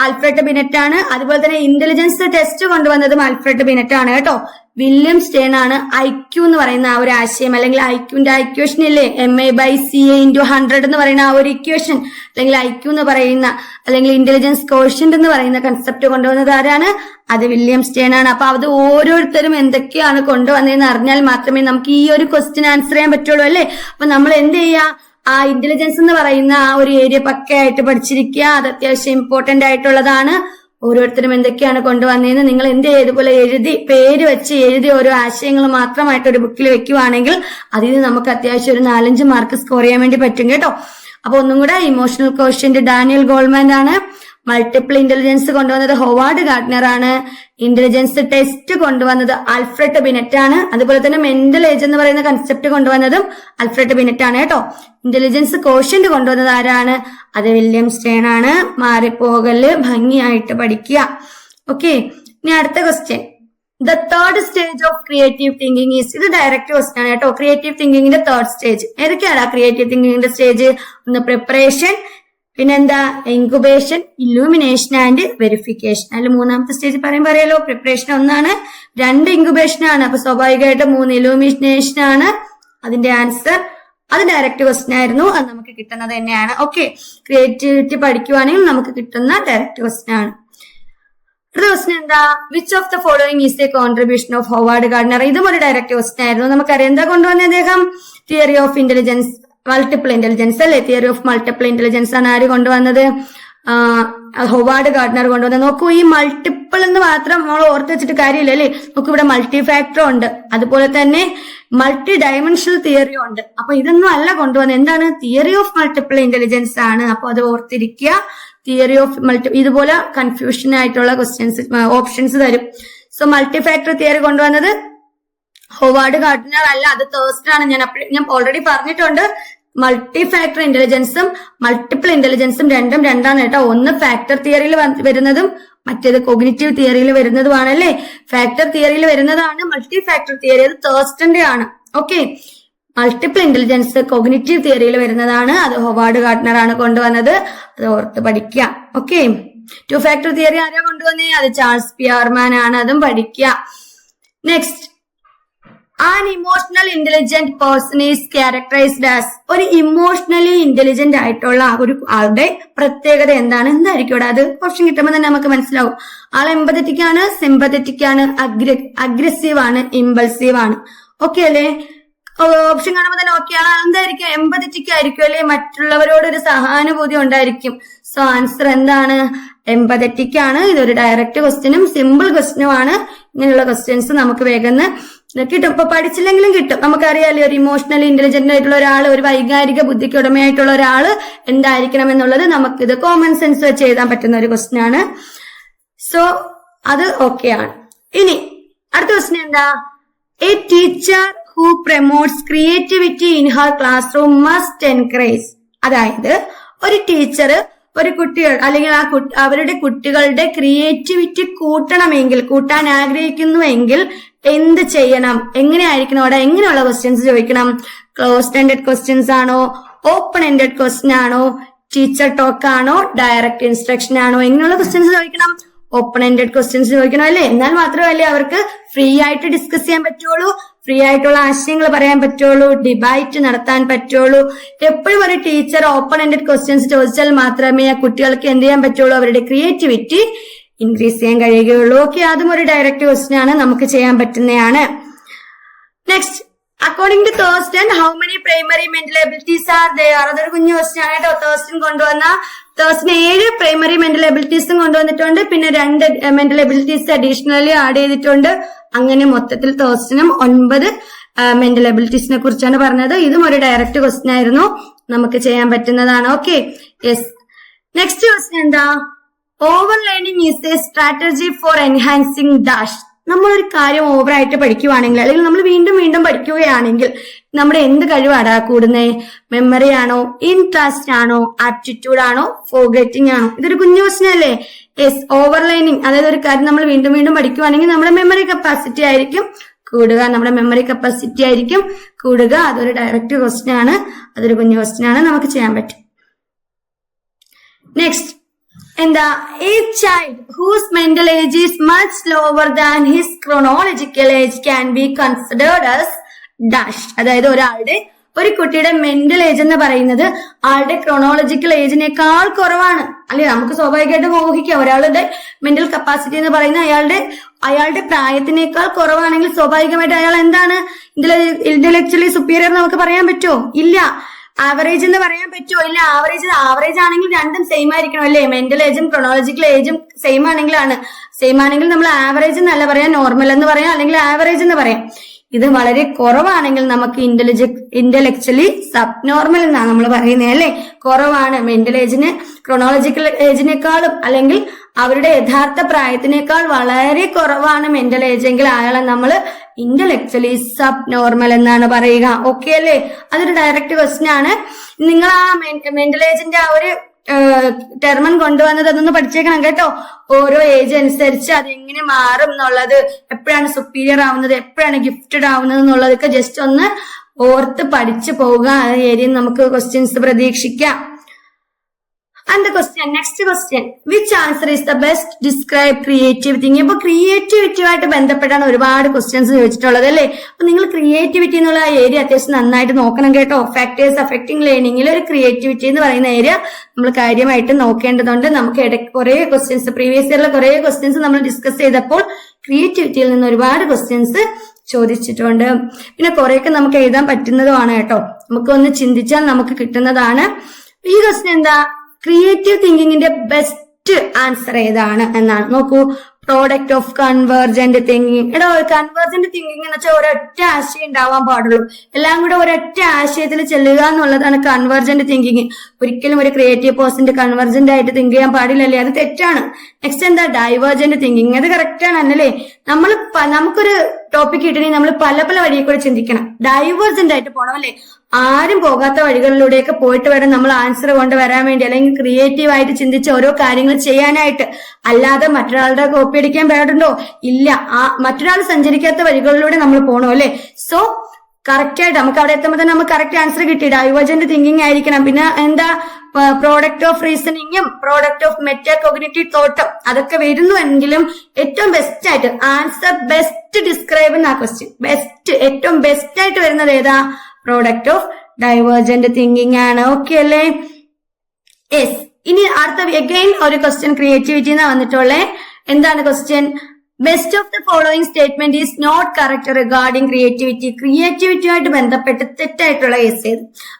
ആൽഫ്രഡ് ബിനറ്റ് ആണ് അതുപോലെ തന്നെ ഇന്റലിജൻസ് ടെസ്റ്റ് കൊണ്ടുവന്നതും ആൽഫ്രഡ് ബിനറ്റ് ആണ് കേട്ടോ. വില്യം സ്റ്റേൺ ആണ് ഐക്യു എന്ന് പറയുന്ന ആ ഒരു ആശയം. അല്ലെങ്കിൽ ഐക്യുവിന്റെ ഇക്വേഷൻ ഇല്ലേ M A by C A into hundred എന്ന് പറയുന്ന ആ ഒരു ഇക്വേഷൻ അല്ലെങ്കിൽ ഐക്യു എന്ന് പറയുന്ന അല്ലെങ്കിൽ ഇന്റലിജൻസ് കോഷ്യന്റ് എന്ന് പറയുന്ന കൺസെപ്റ്റ് കൊണ്ടുവന്നത് ആരാണ്? അത് വില്യം സ്റ്റേൺ ആണ് അപ്പൊ അത് ഓരോരുത്തരും എന്തൊക്കെയാണ് കൊണ്ടുവന്നതെന്ന് അറിഞ്ഞാൽ മാത്രമേ നമുക്ക് ഈ ഒരു ക്വസ്റ്റ്യൻ ആൻസർ ചെയ്യാൻ പറ്റുള്ളൂ അല്ലേ? അപ്പൊ നമ്മൾ എന്ത് ചെയ്യാ? ആ ഇന്റലിജൻസ് എന്ന് പറയുന്ന ആ ഒരു ഏരിയ പക്കയായിട്ട് പഠിച്ചിരിക്കുക. അത് അത്യാവശ്യം ഇമ്പോർട്ടന്റ് ആയിട്ടുള്ളതാണ്. ഓരോരുത്തരും എന്തൊക്കെയാണ് കൊണ്ടുവന്നതെന്ന് നിങ്ങൾ എന്ത് ഇതുപോലെ എഴുതി പേര് വെച്ച് എഴുതി ഓരോ ആശയങ്ങൾ മാത്രമായിട്ട് ഒരു ബുക്കിൽ വെക്കുവാണെങ്കിൽ അതിൽ നിന്ന് നമുക്ക് അത്യാവശ്യം ഒരു നാലഞ്ച് മാർക്ക് സ്കോർ ചെയ്യാൻ വേണ്ടി പറ്റും കേട്ടോ. അപ്പൊ ഒന്നും കൂടെ ഇമോഷണൽ കോഷ്യന്റ് ഡാനിയൽ ഗോൾമാൻ ആണ് മൾട്ടിപ്പിൾ ഇന്റലിജൻസ് കൊണ്ടുവന്നത് ഹോവാർഡ് ഗാർഡ്നർ ആണ് ഇന്റലിജൻസ് ടെസ്റ്റ് കൊണ്ടുവന്നത് ആൽഫ്രഡ് ബിനറ്റ് ആണ് അതുപോലെ തന്നെ മെന്റൽ ഏജ് എന്ന് പറയുന്ന കൺസെപ്റ്റ് കൊണ്ടുവന്നതും ആൽഫ്രഡ് ബിനറ്റ് ആണ് കേട്ടോ. ഇന്റലിജൻസ് കോഷ്യന്റ് കൊണ്ടുവന്നത് ആരാണ്? അത് വില്യം സ്റ്റേൺ ആണ് മാറിപ്പോകൽ ഭംഗിയായിട്ട് പഠിക്കുക. ഓക്കെ ഇനി അടുത്ത question the third stage of creative thinking is ഇത് ഡയറക്റ്റ് ക്വസ്റ്റ്യൻ ആണ് കേട്ടോ. ക്രിയേറ്റീവ് തിങ്കിങ്ങിന്റെ തേർഡ് സ്റ്റേജ് ഏതൊക്കെയാണ് ക്രിയേറ്റീവ് തിങ്കിങ്ങിന്റെ സ്റ്റേജ് ഒന്ന് പ്രിപ്പറേഷൻ പിന്നെന്താ? ഇൻകുബേഷൻ ഇലൂമിനേഷൻ ആൻഡ് വെരിഫിക്കേഷൻ അതിൽ മൂന്നാമത്തെ സ്റ്റേജ് പറയുമ്പോൾ അറിയാലോ? പ്രിപ്പറേഷൻ ഒന്നാണ് രണ്ട് ഇൻകുബേഷൻ ആണ്. അപ്പൊ സ്വാഭാവികമായിട്ട് മൂന്ന് ഇലൂമിനേഷൻ ആണ് അതിന്റെ ആൻസർ അത് ഡയറക്റ്റ് ക്വസ്റ്റ്യൻ ആയിരുന്നു. അത് നമുക്ക് കിട്ടുന്നത് തന്നെയാണ്. ഓക്കെ ക്രിയേറ്റിവിറ്റി പഠിക്കുവാണെങ്കിൽ നമുക്ക് കിട്ടുന്ന ഡയറക്റ്റ് ക്വസ്റ്റ്യൻ ആണ്. അടുത്ത ക്വസ്റ്റ്യൻ എന്താ? Which of the following is the contribution of Howard Gardner ഇതും ഒരു ഡയറക്റ്റ് ക്വസ്റ്റ്യൻ ആയിരുന്നു. നമുക്കറിയാം. എന്താ കൊണ്ടുവന്ന അദ്ദേഹം? Theory of intelligence multiple intelligence അല്ലെ? തിയറി ഓഫ് മൾട്ടിപ്പിൾ ഇന്റലിജൻസ് ആണ് ആര് കൊണ്ടുവന്നത്? ഹൊവാർഡ് ഗാർഡനർ കൊണ്ടുവന്നത്. നോക്കൂ ഈ മൾട്ടിപ്പിൾ എന്ന് മാത്രം നമ്മൾ ഓർത്ത് വെച്ചിട്ട് കാര്യമില്ല അല്ലേ? നമുക്ക് ഇവിടെ മൾട്ടി ഫാക്ടർ ഉണ്ട്. അതുപോലെ തന്നെ മൾട്ടി ഡയമെൻഷണൽ തിയറി ഉണ്ട്. അപ്പൊ ഇതൊന്നും അല്ല കൊണ്ടുവന്നത്. എന്താണ്? തിയറി ഓഫ് മൾട്ടിപ്പിൾ ഇന്റലിജൻസ് ആണ്. അപ്പൊ അത് ഓർത്തിരിക്കുക. തിയറി ഓഫ് മൾട്ടി ഇതുപോലെ കൺഫ്യൂഷൻ ആയിട്ടുള്ള ക്വസ്റ്റ്യൻസ് ഓപ്ഷൻസ് തരും. സോ മൾട്ടി ഫാക്ടർ തിയറി കൊണ്ടുവന്നത് ഹൊവാർഡ് ഗാർഡനർ അല്ല അത് തേഴ്സ്റ്റ് ആണ്. ഞാൻ ഞാൻ ഓൾറെഡി പറഞ്ഞിട്ടുണ്ട്. മൾട്ടി ഫാക്ടർ ഇന്റലിജൻസും മൾട്ടിപ്പിൾ ഇന്റലിജൻസും രണ്ടും രണ്ടാണ് കേട്ടോ. ഒന്ന് ഫാക്ടർ തിയറിയിൽ വരുന്നതും മറ്റേത് കോഗ്നിറ്റീവ് തിയറിയിൽ വരുന്നതുമാണ് അല്ലേ ഫാക്ടർ തിയറിയിൽ വരുന്നതാണ് മൾട്ടി ഫാക്ടർ തിയറി അത് തേഴ്സ്റ്റിന്റെ ആണ്. ഓക്കെ മൾട്ടിപ്പിൾ ഇന്റലിജൻസ് കോഗ്നിറ്റീവ് തിയറിയിൽ വരുന്നതാണ്. അത് ഹോവാർഡ് ഗാർഡനർ ആണ് കൊണ്ടുവന്നത്. അത് ഓർത്ത് പഠിക്കുക ഓക്കെ ടു ഫാക്ടർ തിയറി ആരാ കൊണ്ടുവന്നേ? അത് ചാൾസ് പിയർമാൻ ആണ്. അതും പഠിക്കുക next an emotional intelligent person is characterized as ഒരു ഇമോഷണലി ഇന്റലിജന്റ് ആയിട്ടുള്ള ഒരു ആളുടെ പ്രത്യേകത എന്താണ് എന്തായിരിക്കും അത് ഓപ്ഷൻ കിട്ടുമ്പോൾ തന്നെ നമുക്ക് മനസ്സിലാവും. ആൾ എമ്പതറ്റിക് ആണ് സിമ്പതറ്റിക് ആണ് അഗ്രസീവ് ആണ് ഇമ്പൾസീവ് ആണ്. ഓക്കെ അല്ലേ? ഓപ്ഷൻ കാണുമ്പോൾ തന്നെ ഓക്കെ ആണ് എന്തായിരിക്കും? എമ്പതറ്റിക് ആയിരിക്കും അല്ലെ? മറ്റുള്ളവരോട് ഒരു സഹാനുഭൂതി ഉണ്ടായിരിക്കും. സോ ആൻസർ എന്താണ്? എമ്പതറ്റിക് ആണ്. ഇതൊരു ഡയറക്റ്റ് ക്വസ്റ്റ്യനും സിമ്പിൾ ക്വസ്റ്റ്യനും ആണ്. ഇങ്ങനെയുള്ള ക്വസ്റ്റ്യൻസ് നമുക്ക് വേഗം കിട്ടും. ഇപ്പൊ പഠിച്ചില്ലെങ്കിലും കിട്ടും. നമുക്കറിയാലോ ഒരു ഇമോഷണൽ ഇന്റലിജന്റ് ആയിട്ടുള്ള ഒരാൾ ഒരു വൈകാരിക ബുദ്ധിക്ക് ഉടമയായിട്ടുള്ള ഒരാൾ എന്തായിരിക്കണം എന്നുള്ളത് നമുക്ക് നമുക്കിത് കോമൺ സെൻസ് വെച്ച് എഴുതാൻ പറ്റുന്ന ഒരു ക്വസ്റ്റ്യൻ ആണ്. സോ അത് ഓക്കെ ആണ്. ഇനി അടുത്ത ക്വസ്റ്റ്യൻ എന്താ? A teacher who promotes creativity in her classroom must encourage അതായത് ഒരു ടീച്ചർ ഒരു കുട്ടികൾ അല്ലെങ്കിൽ ആ അവരുടെ കുട്ടികളുടെ ക്രിയേറ്റിവിറ്റി കൂട്ടണമെങ്കിൽ കൂട്ടാൻ ആഗ്രഹിക്കുന്നുവെങ്കിൽ എന്ത് ചെയ്യണം? എങ്ങനെയായിരിക്കണം അവിടെ? എങ്ങനെയുള്ള ക്വസ്റ്റ്യൻസ് ചോദിക്കണം? ക്ലോസ്ഡ് എൻഡഡ് ക്വസ്റ്റ്യൻസ് ആണോ? ഓപ്പൺ എൻഡഡ് ക്വസ്റ്റ്യൻ ആണോ? ടീച്ചർ ടോക്ക് ആണോ? ഡയറക്റ്റ് ഇൻസ്ട്രക്ഷൻ ആണോ? എങ്ങനെയുള്ള ക്വസ്റ്റ്യൻസ് ചോദിക്കണം. ഓപ്പൺ എൻഡഡ് ക്വസ്റ്റ്യൻസ് ചോദിക്കണം അല്ലേ? എന്നാൽ മാത്രമല്ലേ അവർക്ക് ഫ്രീ ആയിട്ട് ഡിസ്കസ് ചെയ്യാൻ പറ്റുള്ളൂ. ഫ്രീ ആയിട്ടുള്ള ആശയങ്ങൾ പറയാൻ പറ്റുള്ളൂ ഡിബൈറ്റ് നടത്താൻ പറ്റുള്ളൂ. എപ്പോഴും ഒരു ടീച്ചർ ഓപ്പൺ എൻഡഡ് ക്വസ്റ്റ്യൻസ് ചോദിച്ചാൽ മാത്രമേ ആ കുട്ടികൾക്ക് എന്ത് ചെയ്യാൻ പറ്റുള്ളൂ? അവരുടെ ക്രിയേറ്റിവിറ്റി ഇൻക്രീസ് ചെയ്യാൻ കഴിയുകയുള്ളൂ. ഓക്കെ അതും ഒരു ഡയറക്റ്റ് ക്വസ്റ്റ്യൻ ആണ്. നമുക്ക് ചെയ്യാൻ പറ്റുന്നതാണ്. Next according to Thurstone how many primary mental abilities are there അതൊരു കുഞ്ഞു ക്വസ്റ്റ്യൻ ആണ് കേട്ടോ. തേഴ്സ്റ്റൻ കൊണ്ടുവന്ന തേഴ്സ്റ്റൻ ഏഴ് പ്രൈമറി മെന്റൽ എബിലിറ്റീസും കൊണ്ടുവന്നിട്ടുണ്ട്. പിന്നെ രണ്ട് മെന്റൽ എബിലിറ്റീസ് അഡീഷണലി ആഡ് ചെയ്തിട്ടുണ്ട്. അങ്ങനെ മൊത്തത്തിൽ തേഴ്സ്റ്റനും ഒൻപത് മെന്റൽ എബിലിറ്റീസിനെ കുറിച്ചാണ് പറഞ്ഞത്. ഇതും ഒരു ഡയറക്റ്റ് ക്വസ്റ്റ്യൻ ആയിരുന്നു. നമുക്ക് ചെയ്യാൻ പറ്റുന്നതാണ്. ഓക്കെ യെസ് നെക്സ്റ്റ് ക്വസ്റ്റ്യൻ എന്താ? Overlearning is a strategy for enhancing dash നമ്മൾ ഒരു കാര്യം ഓവറായിട്ട് പഠിക്കുവാണെങ്കിൽ അല്ലെങ്കിൽ നമ്മൾ വീണ്ടും വീണ്ടും പഠിക്കുകയാണെങ്കിൽ നമ്മുടെ എന്ത് കഴിവാടാ കൂടുന്നേ? മെമ്മറി ആണോ? ഇൻട്രസ്റ്റ് ആണോ? ആപ്റ്റിറ്റ്യൂഡ് ആണോ? ഫോഗറ്റിംഗ് ആണോ? ഇതൊരു കുഞ്ഞു പ്രശ്നമല്ലേ യെസ് ഓവർലൈനിങ് അതായത് ഒരു കാര്യം നമ്മൾ വീണ്ടും വീണ്ടും പഠിക്കുവാണെങ്കിൽ നമ്മുടെ മെമ്മറി കപ്പാസിറ്റി ആയിരിക്കും കൂടുക. നമ്മുടെ മെമ്മറി കപ്പാസിറ്റി ആയിരിക്കും കൂടുക. അതൊരു ഡയറക്റ്റ് ക്വസ്റ്റ്യൻ ആണ്. അതൊരു കുഞ്ഞു ക്വസ്റ്റ്യൻ ആണ് നമുക്ക് ചെയ്യാൻ പറ്റും. നെക്സ്റ്റ് എന്താ a child whose mental age is much lower than his chronological age can be considered as dash അതായത് ഒരാളുടെ ഒരു കുട്ടിയുടെ മെന്റൽ ഏജ് എന്ന് പറയുന്നത് ആളുടെ ക്രോണോളജിക്കൽ ഏജിനേക്കാൾ കുറവാണ്. അല്ലെ? നമുക്ക് സ്വാഭാവികമായിട്ട് ഊഹിക്കാം. ഒരാളുടെ മെന്റൽ കപ്പാസിറ്റി എന്ന് പറയുന്നത് അയാളുടെ അയാളുടെ പ്രായത്തിനേക്കാൾ കുറവാണെങ്കിൽ സ്വാഭാവികമായിട്ട് അയാൾ എന്താണ്? ഇന്റലക്ച്വലി സുപ്പീരിയർ നമുക്ക് പറയാൻ പറ്റുമോ? ഇല്ല. ആവറേജ് എന്ന് പറയാൻ പറ്റുമോ ഇല്ല ആവറേജ് ആവറേജ് ആണെങ്കിൽ രണ്ടും സെയിം ആയിരിക്കണം അല്ലേ? മെന്റൽ ഏജും ക്രൊണോളജിക്കൽ ഏജും സെയിം ആണെങ്കിലാണ്. സെയിം ആണെങ്കിൽ നമ്മൾ ആവറേജ് എന്നല്ല പറയാം നോർമൽ എന്ന് പറയാം അല്ലെങ്കിൽ ആവറേജ് എന്ന് പറയാം. ഇത് വളരെ കുറവാണെങ്കിൽ നമുക്ക് ഇന്റലിജ ഇന്റലക്ച്വലി സബ് നോർമൽ എന്നാണ് നമ്മൾ പറയുന്നത് അല്ലേ? കുറവാണ് മെന്റൽ ഏജിന് ക്രൊണോളജിക്കൽ ഏജിനേക്കാളും അല്ലെങ്കിൽ അവരുടെ യഥാർത്ഥ പ്രായത്തിനേക്കാൾ വളരെ കുറവാണ് മെന്റൽ ഏജ് എങ്കിൽ അയാളെ നമ്മൾ ഇന്റലക്ച്വലി സബ് നോർമൽ എന്നാണ് പറയുക. ഓക്കെ അല്ലേ? അതൊരു ഡയറക്റ്റ് ക്വസ്റ്റ്യൻ ആണ്. നിങ്ങൾ ആ മെന്റൽ ഏജിന്റെ ആ ഒരു ടെർമൻ കൊണ്ടുവന്നത് അതൊന്ന് പഠിച്ചേക്കണം കേട്ടോ. ഓരോ ഏജ് അനുസരിച്ച് അത് എങ്ങനെ മാറും എന്നുള്ളത് എപ്പോഴാണ് സുപ്പീരിയർ ആവുന്നത് എപ്പോഴാണ് ഗിഫ്റ്റഡ് ആവുന്നത് എന്നുള്ളതൊക്കെ ജസ്റ്റ് ഒന്ന് ഓർത്ത് പഠിച്ചു പോവുക. ആ നമുക്ക് ക്വസ്റ്റ്യൻസ് പ്രതീക്ഷിക്കാം. And question next question which answer is the best describe creative thinking അപ്പൊ ക്രിയേറ്റിവിറ്റിയുമായിട്ട് ബന്ധപ്പെട്ടാണ് ഒരുപാട് ക്വസ്റ്റ്യൻസ് ചോദിച്ചിട്ടുള്ളത് അല്ലേ? അപ്പൊ നിങ്ങൾ ക്രിയേറ്റിവിറ്റി എന്നുള്ള ആ ഏരിയ അത്യാവശ്യം നന്നായിട്ട് നോക്കണം കേട്ടോ. ഫാക്ടേഴ്സ് അഫക്റ്റിംഗ് ലേണിംഗിൽ ഒരു ക്രിയേറ്റിവിറ്റി എന്ന് പറയുന്ന ഏരിയ നമ്മൾ കാര്യമായിട്ട് നോക്കേണ്ടതുണ്ട്. നമുക്ക് ഇടയ്ക്ക് കുറെ ക്വസ്റ്റ്യൻസ് പ്രീവിയസ് ഇയറിലെ കുറെ ക്വസ്റ്റ്യൻസ് നമ്മൾ ഡിസ്കസ് ചെയ്തപ്പോൾ ക്രിയേറ്റിവിറ്റിയിൽ നിന്ന് ഒരുപാട് ക്വസ്റ്റ്യൻസ് ചോദിച്ചിട്ടുണ്ട്. പിന്നെ കുറെയൊക്കെ നമുക്ക് എഴുതാൻ പറ്റുന്നതുമാണ് കേട്ടോ. നമുക്ക് ഒന്ന് ചിന്തിച്ചാൽ നമുക്ക് കിട്ടുന്നതാണ്. ഈ ക്വസ്റ്റ്യൻ എന്താ? ക്രിയേറ്റീവ് തിങ്കിങ്ങിന്റെ ബെസ്റ്റ് ആൻസർ ഏതാണ് എന്നാണ്. നോക്കൂ പ്രോഡക്റ്റ് ഓഫ് കൺവേർജന്റ് തിങ്കിങ് എടോ കൺവേർജന്റ് തിങ്കിങ് എന്ന് വെച്ചാൽ ഒരൊറ്റ ആശയം ഉണ്ടാവാൻ പാടുള്ളൂ. എല്ലാം കൂടെ ഒരൊറ്റ ആശയത്തിൽ ചെല്ലുക എന്നുള്ളതാണ് കൺവേർജന്റ് തിങ്കിങ് ഒരിക്കലും ഒരു ക്രിയേറ്റീവ് പേഴ്സന്റെ കൺവേർജന്റ് ആയിട്ട് തിങ്ക് ചെയ്യാൻ പാടില്ലല്ലേ? അത് തെറ്റാണ്. നെക്സ്റ്റ് എന്താ? ഡൈവേർജന്റ് തിങ്കിങ് അത് കറക്റ്റ് ആണ് അല്ലേ നമ്മൾ നമുക്കൊരു ടോപ്പിക് കിട്ടണമെങ്കിൽ നമ്മൾ പല പല വഴിയെ കൂടെ ചിന്തിക്കണം. ഡൈവേർജന്റ് ആയിട്ട് പോണം അല്ലേ? ആരും പോകാത്ത വഴികളിലൂടെയൊക്കെ പോയിട്ട് വേണം നമ്മൾ ആൻസർ കൊണ്ടുവരാൻ വേണ്ടി അല്ലെങ്കിൽ ക്രിയേറ്റീവ് ആയിട്ട് ചിന്തിച്ച് ഓരോ കാര്യങ്ങൾ ചെയ്യാനായിട്ട്. അല്ലാതെ മറ്റൊരാളുടെ കോപ്പി അടിക്കാൻ പാടുണ്ടോ? ഇല്ല. ആ മറ്റൊരാൾ സഞ്ചരിക്കാത്ത വഴികളിലൂടെ നമ്മൾ പോകണോ അല്ലേ? സോ കറക്റ്റ് ആയിട്ട് നമുക്ക് അവിടെ എത്തുമ്പോൾ തന്നെ നമുക്ക് കറക്റ്റ് ആൻസർ കിട്ടി ഡൈവേർജന്റ് തിങ്കിങ് ആയിരിക്കണം. പിന്നെ എന്താ? പ്രോഡക്റ്റ് ഓഫ് റീസണിങ്ങും പ്രോഡക്റ്റ് ഓഫ് മെറ്റാ കോഗ്നേറ്റീവ് തോട്ടും അതൊക്കെ വരുന്നുവെങ്കിലും ഏറ്റവും ബെസ്റ്റ് ആയിട്ട് ആൻസർ ബെസ്റ്റ് ഡിസ്ക്രൈബ് എന്ന ക്വസ്റ്റ്യൻ ബെസ്റ്റ് ഏറ്റവും ബെസ്റ്റ് ആയിട്ട് വരുന്നത് ഏതാ? പ്രോഡക്റ്റ് ഓഫ് ഡൈവേർജന്റ് തിങ്കിങ് ആണ്. ഓക്കെ അല്ലേ? യെസ് ഇനി അടുത്ത അഗൈൻ ഒരു ക്വസ്റ്റ്യൻ ക്രിയേറ്റിവിറ്റി എന്നാ വന്നിട്ടുള്ളേ. എന്താണ് question best of the following statement is not correct regarding creativity ക്രിയേറ്റിവിറ്റിയുമായിട്ട് ബന്ധപ്പെട്ട് തെറ്റായിട്ടുള്ള കേസ്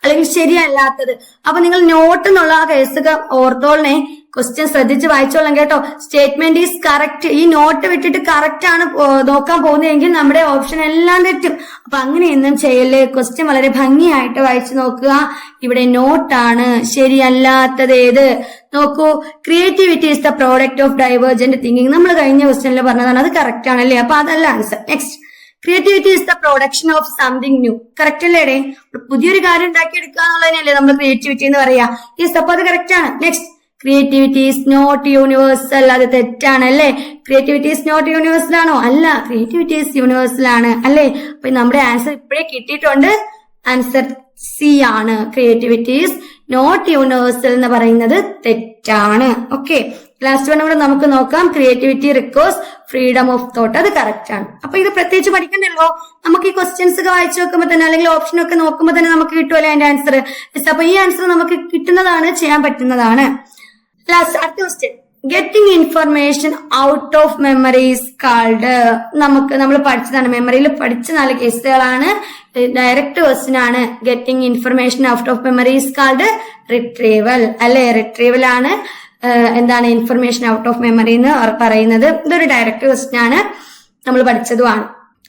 അല്ലെങ്കിൽ ശരിയല്ലാത്തത്. അപ്പൊ നിങ്ങൾ നോട്ട് എന്നുള്ള ആ കേസ് ഓർത്തോളനെ ക്വസ്റ്റ്യൻ ശ്രദ്ധിച്ച് വായിച്ചോളാം കേട്ടോ. സ്റ്റേറ്റ്മെന്റ് ഈസ് കറക്റ്റ് ഈ നോട്ട് വിട്ടിട്ട് കറക്റ്റ് ആണ് നോക്കാൻ പോകുന്നതെങ്കിൽ നമ്മുടെ ഓപ്ഷൻ എല്ലാം തെറ്റും. അപ്പൊ അങ്ങനെയൊന്നും ചെയ്യല്ലേ? ക്വസ്റ്റ്യൻ വളരെ ഭംഗിയായിട്ട് വായിച്ചു നോക്കുക. ഇവിടെ നോട്ടാണ് ശരിയല്ലാത്തത് ഏത്? നോക്കൂ creativity is the product of divergent thinking നമ്മൾ കഴിഞ്ഞ ക്വസ്റ്റ്യനിൽ പറഞ്ഞതാണ് അത് കറക്റ്റ് ആണല്ലേ? അപ്പൊ അതല്ല answer next creativity is the production of something new correct അല്ലേ പുതിയൊരു കാര്യം ഉണ്ടാക്കി എടുക്കുക എന്നുള്ളതിനല്ലേ നമ്മൾ ക്രിയേറ്റിവിറ്റി എന്ന് പറയാ. ഈ സപ്പോ അത് കറക്റ്റ് ആണ്. Next creativity is not universal അത് തെറ്റാണ് അല്ലേ? ക്രിയേറ്റിവിറ്റി ഈസ് നോട്ട് യൂണിവേഴ്സൽ ആണോ? അല്ല ക്രിയേറ്റിവിറ്റി ഈസ് യൂണിവേഴ്സൽ ആണ് അല്ലേ? അപ്പൊ നമ്മുടെ ആൻസർ ഇപ്പോഴേ കിട്ടിയിട്ടുണ്ട്. ആൻസർ സി ആണ്. ക്രിയേറ്റിവിറ്റി ഈസ് നോട്ട് യൂണിവേഴ്സൽ എന്ന് പറയുന്നത് തെറ്റാണ്. ഓക്കെ ലാസ്റ്റ് വൺ കൂടെ നമുക്ക് നോക്കാം. Creativity requires freedom of thought അത് കറക്റ്റ് ആണ്. അപ്പൊ ഇത് പ്രത്യേകിച്ച് പഠിക്കണ്ടല്ലോ. നമുക്ക് ഈ ക്വസ്റ്റ്യൻസ് ഒക്കെ വായിച്ചു നോക്കുമ്പോൾ തന്നെ അല്ലെങ്കിൽ ഓപ്ഷൻ ഒക്കെ നോക്കുമ്പോൾ തന്നെ നമുക്ക് കിട്ടുമല്ലോ അതിന്റെ ആൻസർ അപ്പൊ ഈ ആൻസർ നമുക്ക് കിട്ടുന്നതാണ് ചെയ്യാൻ പറ്റുന്നതാണ്. ലാസ്റ്റ് അടുത്ത question getting information out of memories called നമുക്ക് നമ്മൾ പഠിച്ചതാണ്. മെമ്മറിയിൽ പഠിച്ച നാല് കേസുകളാണ് ഡയറക്റ്റ് ക്വസ്റ്റ്യൻ ആണ്. Getting information out of memories called retrieval അല്ലെ? റിട്രീവൽ ആണ്. എന്താണ് ഇൻഫർമേഷൻ ഔട്ട് ഓഫ് മെമ്മറി എന്ന് പറയുന്നത്. ഇതൊരു ഡയറക്റ്റ് ക്വസ്റ്റ്യൻ ആണ്. നമ്മൾ പഠിച്ചതുമാണ്.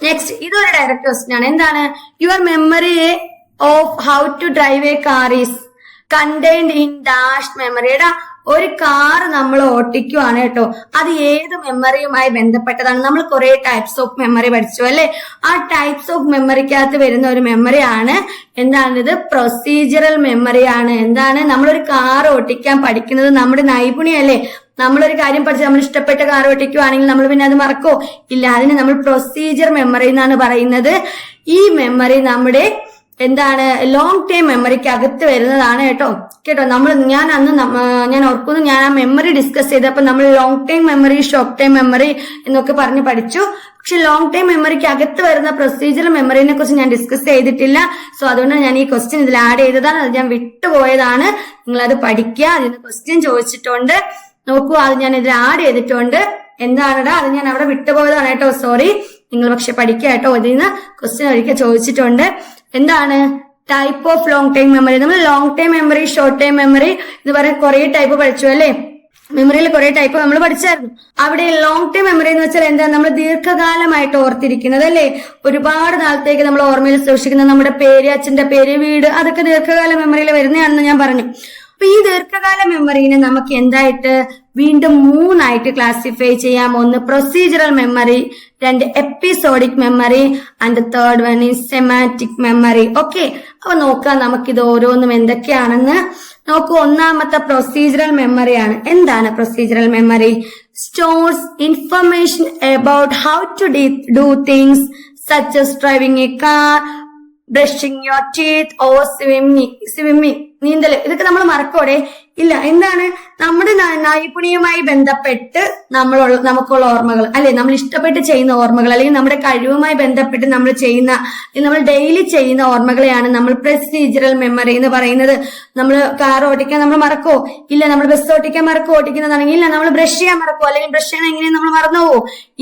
നെക്സ്റ്റ് ഇതൊരു ഡയറക്റ്റ് ക്വസ്റ്റ്യൻ ആണ്. എന്താണ്? Your memory of how to drive a car is contained in dash മെമ്മറിയുടെ ഒരു കാർ നമ്മൾ ഓട്ടിക്കുവാണ് കേട്ടോ. അത് ഏത് മെമ്മറിയുമായി ബന്ധപ്പെട്ടതാണ്? നമ്മൾ കുറെ ടൈപ്സ് ഓഫ് മെമ്മറി പഠിച്ചു അല്ലെ? ആ ടൈപ്സ് ഓഫ് മെമ്മറിക്കകത്ത് വരുന്ന ഒരു മെമ്മറിയാണ് എന്താണിത്? പ്രൊസീജിയറൽ മെമ്മറിയാണ് എന്താണ്? നമ്മളൊരു കാർ ഓട്ടിക്കാൻ പഠിക്കുന്നത് നമ്മുടെ നൈപുണ്യമല്ലേ നമ്മളൊരു കാര്യം പഠിച്ച് നമ്മൾ ഇഷ്ടപ്പെട്ട കാർ ഓട്ടിക്കുവാണെങ്കിൽ നമ്മൾ പിന്നെ അത് മറക്കോ ഇല്ല അതിന് നമ്മൾ പ്രൊസീജിയർ മെമ്മറി എന്നാണ് പറയുന്നത്. ഈ മെമ്മറി നമ്മുടെ എന്താണ് ലോങ് ടൈം മെമ്മറിക്ക് അകത്ത് വരുന്നതാണ് കേട്ടോ. കേട്ടോ നമ്മൾ ഞാൻ അന്ന് ഞാൻ ഓർക്കുന്നു ഞാൻ ആ മെമ്മറി ഡിസ്കസ് ചെയ്തപ്പോൾ നമ്മൾ long time memory short time memory എന്നൊക്കെ പറഞ്ഞ് പഠിച്ചു. പക്ഷെ ലോങ് ടൈം മെമ്മറിക്ക് അകത്ത് വരുന്ന പ്രൊസീജിയർ മെമ്മറിനെ കുറിച്ച് ഞാൻ ഡിസ്കസ് ചെയ്തിട്ടില്ല. സോ അതുകൊണ്ട് ഞാൻ ഈ ക്വസ്റ്റ്യൻ ഇതിൽ ആഡ് ചെയ്തതാണ്. അത് ഞാൻ വിട്ടുപോയതാണ്. നിങ്ങൾ അത് പഠിക്കുക അതിന് ക്വസ്റ്റ്യൻ ചോദിച്ചിട്ടുണ്ട്. നോക്കൂ അത് ഞാൻ ഇതിൽ ആഡ് ചെയ്തിട്ടുണ്ട്. എന്താണെടാ അത് ഞാൻ അവിടെ വിട്ടുപോയതാണ് കേട്ടോ. സോറി നിങ്ങൾ പക്ഷെ പഠിക്കുക കേട്ടോ. ഇതിൽ നിന്ന് ക്വസ്റ്റ്യൻ ഒരിക്കൽ ചോദിച്ചിട്ടുണ്ട്. എന്താണ്? Type of long time memory നമ്മൾ long time memory short time memory എന്ന് പറയുന്ന കുറെ ടൈപ്പ് പഠിച്ചു അല്ലേ? മെമ്മറിയിൽ കുറെ ടൈപ്പ് നമ്മൾ പഠിച്ചായിരുന്നു. അവിടെ ലോങ് ടൈം മെമ്മറി എന്ന് വെച്ചാൽ എന്താ നമ്മൾ ദീർഘകാലമായിട്ട് ഓർത്തിരിക്കുന്നത് അല്ലേ? ഒരുപാട് നാളത്തേക്ക് നമ്മൾ ഓർമ്മയിൽ സൂക്ഷിക്കുന്ന നമ്മുടെ പേര് അച്ഛന്റെ പേര് വീട് അതൊക്കെ ദീർഘകാല മെമ്മറിയിൽ വരുന്നതാണെന്ന് ഞാൻ പറഞ്ഞു. അപ്പൊ ഈ ദീർഘകാല മെമ്മറിനെ നമുക്ക് എന്തായിട്ട് വീണ്ടും മൂന്നായിട്ട് ക്ലാസിഫൈ ചെയ്യാം. ഒന്ന് പ്രൊസീജറൽ മെമ്മറി രണ്ട് episodic memory and third one is semantic memory okay അപ്പൊ നോക്കാം നമുക്കിത് ഓരോന്നും എന്തൊക്കെയാണെന്ന്. നോക്കൂ ഒന്നാമത്തെ പ്രൊസീജറൽ മെമ്മറിയാണ് എന്താണ് procedural memory stores information about how to do things such as driving a car brushing your teeth or swimming swimming നീന്തൽ. ഇതൊക്കെ നമ്മൾ മറക്കോടെ. ഇല്ല എന്താണ് നമ്മുടെ നൈപുണ്യവുമായി ബന്ധപ്പെട്ട് നമ്മൾ നമുക്കുള്ള ഓർമ്മകൾ അല്ലെ? നമ്മൾ ഇഷ്ടപ്പെട്ട് ചെയ്യുന്ന ഓർമ്മകൾ അല്ലെങ്കിൽ നമ്മുടെ കഴിവുമായി ബന്ധപ്പെട്ട് നമ്മൾ ചെയ്യുന്ന നമ്മൾ ഡെയിലി ചെയ്യുന്ന ഓർമ്മകളെയാണ് നമ്മൾ പ്രൊസീജറൽ മെമ്മറി എന്ന് പറയുന്നത്. നമ്മൾ കാർ ഓടിക്കാൻ നമ്മൾ മറക്കോ ഇല്ല നമ്മൾ ബസ് ഓടിക്കാൻ മറക്കോ ഓടിക്കുന്നതാണെങ്കിൽ ഇല്ല നമ്മൾ ബ്രഷ് ചെയ്യാൻ മറക്കോ അല്ലെങ്കിൽ ബ്രഷ് ചെയ്യാൻ എങ്ങനെ നമ്മൾ മറന്നു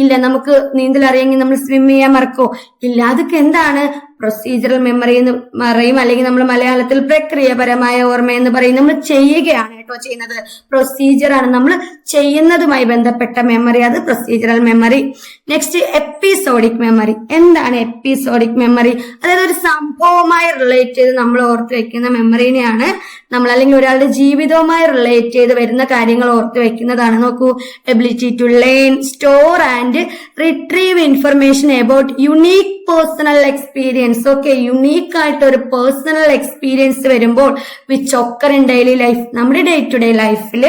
ഇല്ല നമുക്ക് നീന്തൽ അറിയെങ്കിൽ നമ്മൾ സ്വിം ചെയ്യാൻ മറക്കോ ഇല്ല അതൊക്കെ എന്താണ്? പ്രൊസീജറൽ മെമ്മറി എന്ന് പറയും അല്ലെങ്കിൽ നമ്മൾ മലയാളത്തിൽ പ്രക്രിയപരമായ ഓർമ്മ എന്ന് പറയും. നമ്മൾ ചെയ്യുകയാണ് കേട്ടോ ചെയ്യുന്നത്. പ്രൊസീജിയർ ആണ്. നമ്മൾ ചെയ്യുന്നതുമായി ബന്ധപ്പെട്ട മെമ്മറി അത് procedural memory next episodic memory എന്താണ് എപ്പിസോഡിക് മെമ്മറി അതായത് ഒരു സംഭവവുമായി റിലേറ്റ് ചെയ്ത് നമ്മൾ ഓർത്ത് വെക്കുന്ന മെമ്മറിനെയാണ് നമ്മൾ അല്ലെങ്കിൽ ഒരാളുടെ ജീവിതവുമായി റിലേറ്റ് ചെയ്ത് വരുന്ന കാര്യങ്ങൾ ഓർത്ത് വെക്കുന്നതാണ്. നോക്കൂ ability to learn store and retrieve information about unique personal experience okay unique ആയിട്ട് ഒരു പേഴ്സണൽ എക്സ്പീരിയൻസ് വരുമ്പോൾ which occur in daily life നമ്മുടെ ഡേ ടു ഡേ ലൈഫിൽ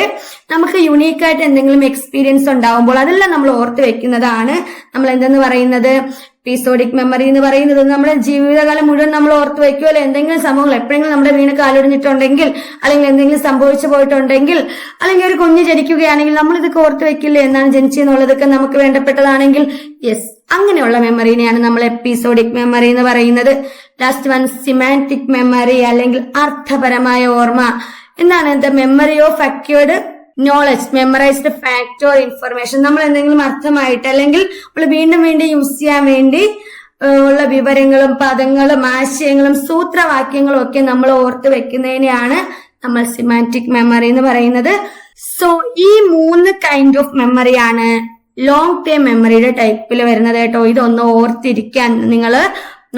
നമുക്ക് യുണീക്കായിട്ട് എന്തെങ്കിലും എക്സ്പീരിയൻസ് ഉണ്ടാവുമ്പോൾ അതെല്ലാം നമ്മൾ ഓർത്ത് വെക്കുന്നതാണ് നമ്മൾ എന്തെന്ന് പറയുന്നത് എപ്പിസോഡിക് മെമ്മറി എന്ന് പറയുന്നത് നമ്മുടെ ജീവിതകാലം മുഴുവൻ നമ്മൾ ഓർത്ത് അല്ലെ എന്തെങ്കിലും സംഭവങ്ങൾ എപ്പോഴെങ്കിലും നമ്മുടെ വീണ് കാലൊടിഞ്ഞിട്ടുണ്ടെങ്കിൽ അല്ലെങ്കിൽ എന്തെങ്കിലും സംഭവിച്ചു പോയിട്ടുണ്ടെങ്കിൽ അല്ലെങ്കിൽ ഒരു കുഞ്ഞ് ജനിക്കുകയാണെങ്കിൽ നമ്മൾ ഇതൊക്കെ ഓർത്ത് വെക്കില്ലേ എന്നാണ് ജനിച്ചെന്നുള്ളതൊക്കെ നമുക്ക് വേണ്ടപ്പെട്ടതാണെങ്കിൽ യെസ് അങ്ങനെയുള്ള മെമ്മറിനെയാണ് നമ്മൾ എപ്പിസോഡിക് മെമ്മറി എന്ന് പറയുന്നത്. ലാസ്റ്റ് വൺ സിമാന്റിക് മെമ്മറി അല്ലെങ്കിൽ അർത്ഥപരമായ ഓർമ്മ. എന്നാണ് എന്താ memory of acquired knowledge memorized fact or information നമ്മൾ എന്തെങ്കിലും അർത്ഥമായിട്ട് അല്ലെങ്കിൽ നമ്മൾ വീണ്ടും വീണ്ടും യൂസ് ചെയ്യാൻ വേണ്ടി ഉള്ള വിവരങ്ങളും പദങ്ങളും ആശയങ്ങളും സൂത്രവാക്യങ്ങളും ഒക്കെ നമ്മൾ ഓർത്ത് വെക്കുന്നതിനെയാണ് നമ്മൾ സിമാറ്റിക് മെമ്മറി എന്ന് പറയുന്നത്. സോ ഈ മൂന്ന് കൈൻഡ് ഓഫ് മെമ്മറിയാണ് ലോങ് ടേം മെമ്മറിയുടെ ടൈപ്പിൽ വരുന്നത് കേട്ടോ. ഇതൊന്ന് ഓർത്തിരിക്കാൻ നിങ്ങൾ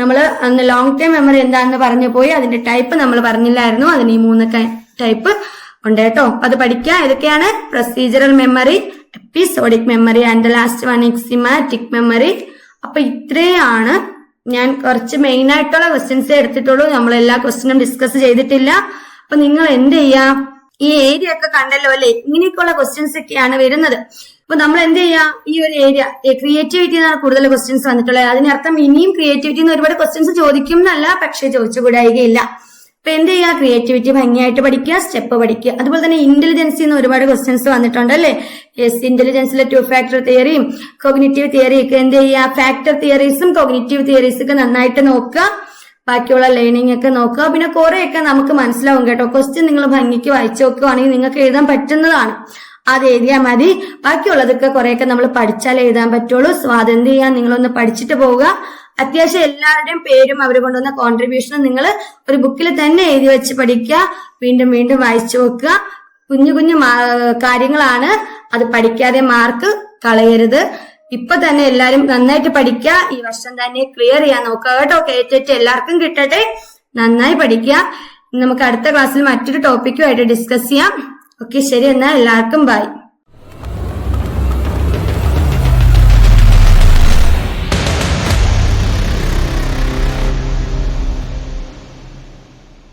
നമ്മൾ അന്ന് ലോങ് ടേം മെമ്മറി എന്താണെന്ന് പറഞ്ഞു പോയി. അതിന്റെ ടൈപ്പ് നമ്മൾ പറഞ്ഞില്ലായിരുന്നു. അതിന് ഈ മൂന്ന് ടൈപ്പ് ഉണ്ട് കേട്ടോ. അത് പഠിക്കുക. ഏതൊക്കെയാണ് procedural memory episodic memory and last one semantic memory അപ്പൊ ഇത്രയാണ് ഞാൻ കുറച്ച് മെയിൻ ആയിട്ടുള്ള ക്വസ്റ്റ്യൻസ് എടുത്തിട്ടുള്ളൂ. നമ്മൾ എല്ലാ ക്വസ്റ്റ്യനും ഡിസ്കസ് ചെയ്തിട്ടില്ല. അപ്പൊ നിങ്ങൾ എന്ത് ചെയ്യാം? ഈ ഏരിയ ഒക്കെ കണ്ടല്ലോ അല്ലെ? ഇങ്ങനെയൊക്കെയുള്ള ക്വസ്റ്റ്യൻസ് ഒക്കെയാണ് വരുന്നത്. അപ്പൊ നമ്മൾ എന്ത് ചെയ്യാം? ഈ ഒരു ഏരിയ ക്രിയേറ്റിവിറ്റി എന്നാണ് കൂടുതൽ ക്വസ്റ്റ്യൻസ് വന്നിട്ടുള്ളത്. അതിനർത്ഥം ഇനിയും ക്രിയേറ്റിവിറ്റി എന്ന് ഒരുപാട് ക്വസ്റ്റ്യൻസ് ചോദിക്കും എന്നല്ല പക്ഷെ ചോദിച്ചുകൂടായികയില്ല. എന്ത് ചെയ്യുക ക്രിയേറ്റിവിറ്റി ഭംഗിയായിട്ട് പഠിക്കുക സ്റ്റെപ്പ് പഠിക്കുക. അതുപോലെ തന്നെ ഇന്റലിജൻസിൽ നിന്ന് ഒരുപാട് ക്വസ്റ്റ്യൻസ് വന്നിട്ടുണ്ട് അല്ലേ? യെസ് ഇന്റലിജൻസിലെ ടു ഫാക്ടർ തിയറിയും കോഗ്നേറ്റീവ് തിയറി ഒക്കെ എന്ത് ചെയ്യുക? ഫാക്ടർ തിയറീസും കോഗ്നേറ്റീവ് തിയറീസും ഒക്കെ നന്നായിട്ട് നോക്കുക. ബാക്കിയുള്ള ലേണിംഗ് ഒക്കെ നോക്കുക. പിന്നെ ഒക്കെ നമുക്ക് മനസ്സിലാവും കേട്ടോ. ക്വസ്റ്റ്യൻ നിങ്ങൾ ഭംഗിക്ക് വായിച്ചു നോക്കുകയാണെങ്കിൽ നിങ്ങൾക്ക് എഴുതാൻ പറ്റുന്നതാണ്. അത് എഴുതിയാൽ മതി. ബാക്കിയുള്ളതൊക്കെ കുറെയൊക്കെ നമ്മൾ പഠിച്ചാലേ എഴുതാൻ പറ്റുള്ളൂ. സ്വാതന്ത്ര്യം ചെയ്യാൻ നിങ്ങളൊന്ന് പഠിച്ചിട്ട് പോവുക. അത്യാവശ്യം എല്ലാവരുടെയും പേരും അവർ കൊണ്ടുവന്ന കോൺട്രിബ്യൂഷനും നിങ്ങൾ ഒരു ബുക്കിൽ തന്നെ എഴുതി വെച്ച് പഠിക്കുക. വീണ്ടും വീണ്ടും വായിച്ചു നോക്കുക. കുഞ്ഞു കുഞ്ഞു കാര്യങ്ങളാണ് അത് പഠിക്കാതെ മാർക്ക് കളയരുത്. ഇപ്പൊ തന്നെ എല്ലാവരും നന്നായിട്ട് പഠിക്കുക. ഈ വർഷം തന്നെ ക്ലിയർ ചെയ്യാൻ നോക്കുക കേട്ടോ. കേട്ടിട്ട് എല്ലാവർക്കും കിട്ടട്ടെ. നന്നായി പഠിക്കുക. നമുക്ക് അടുത്ത ക്ലാസ്സിൽ മറ്റൊരു ടോപ്പിക്കുമായിട്ട് ഡിസ്കസ് ചെയ്യാം. ഓക്കെ ശരി എന്നാൽ എല്ലാവർക്കും ബൈ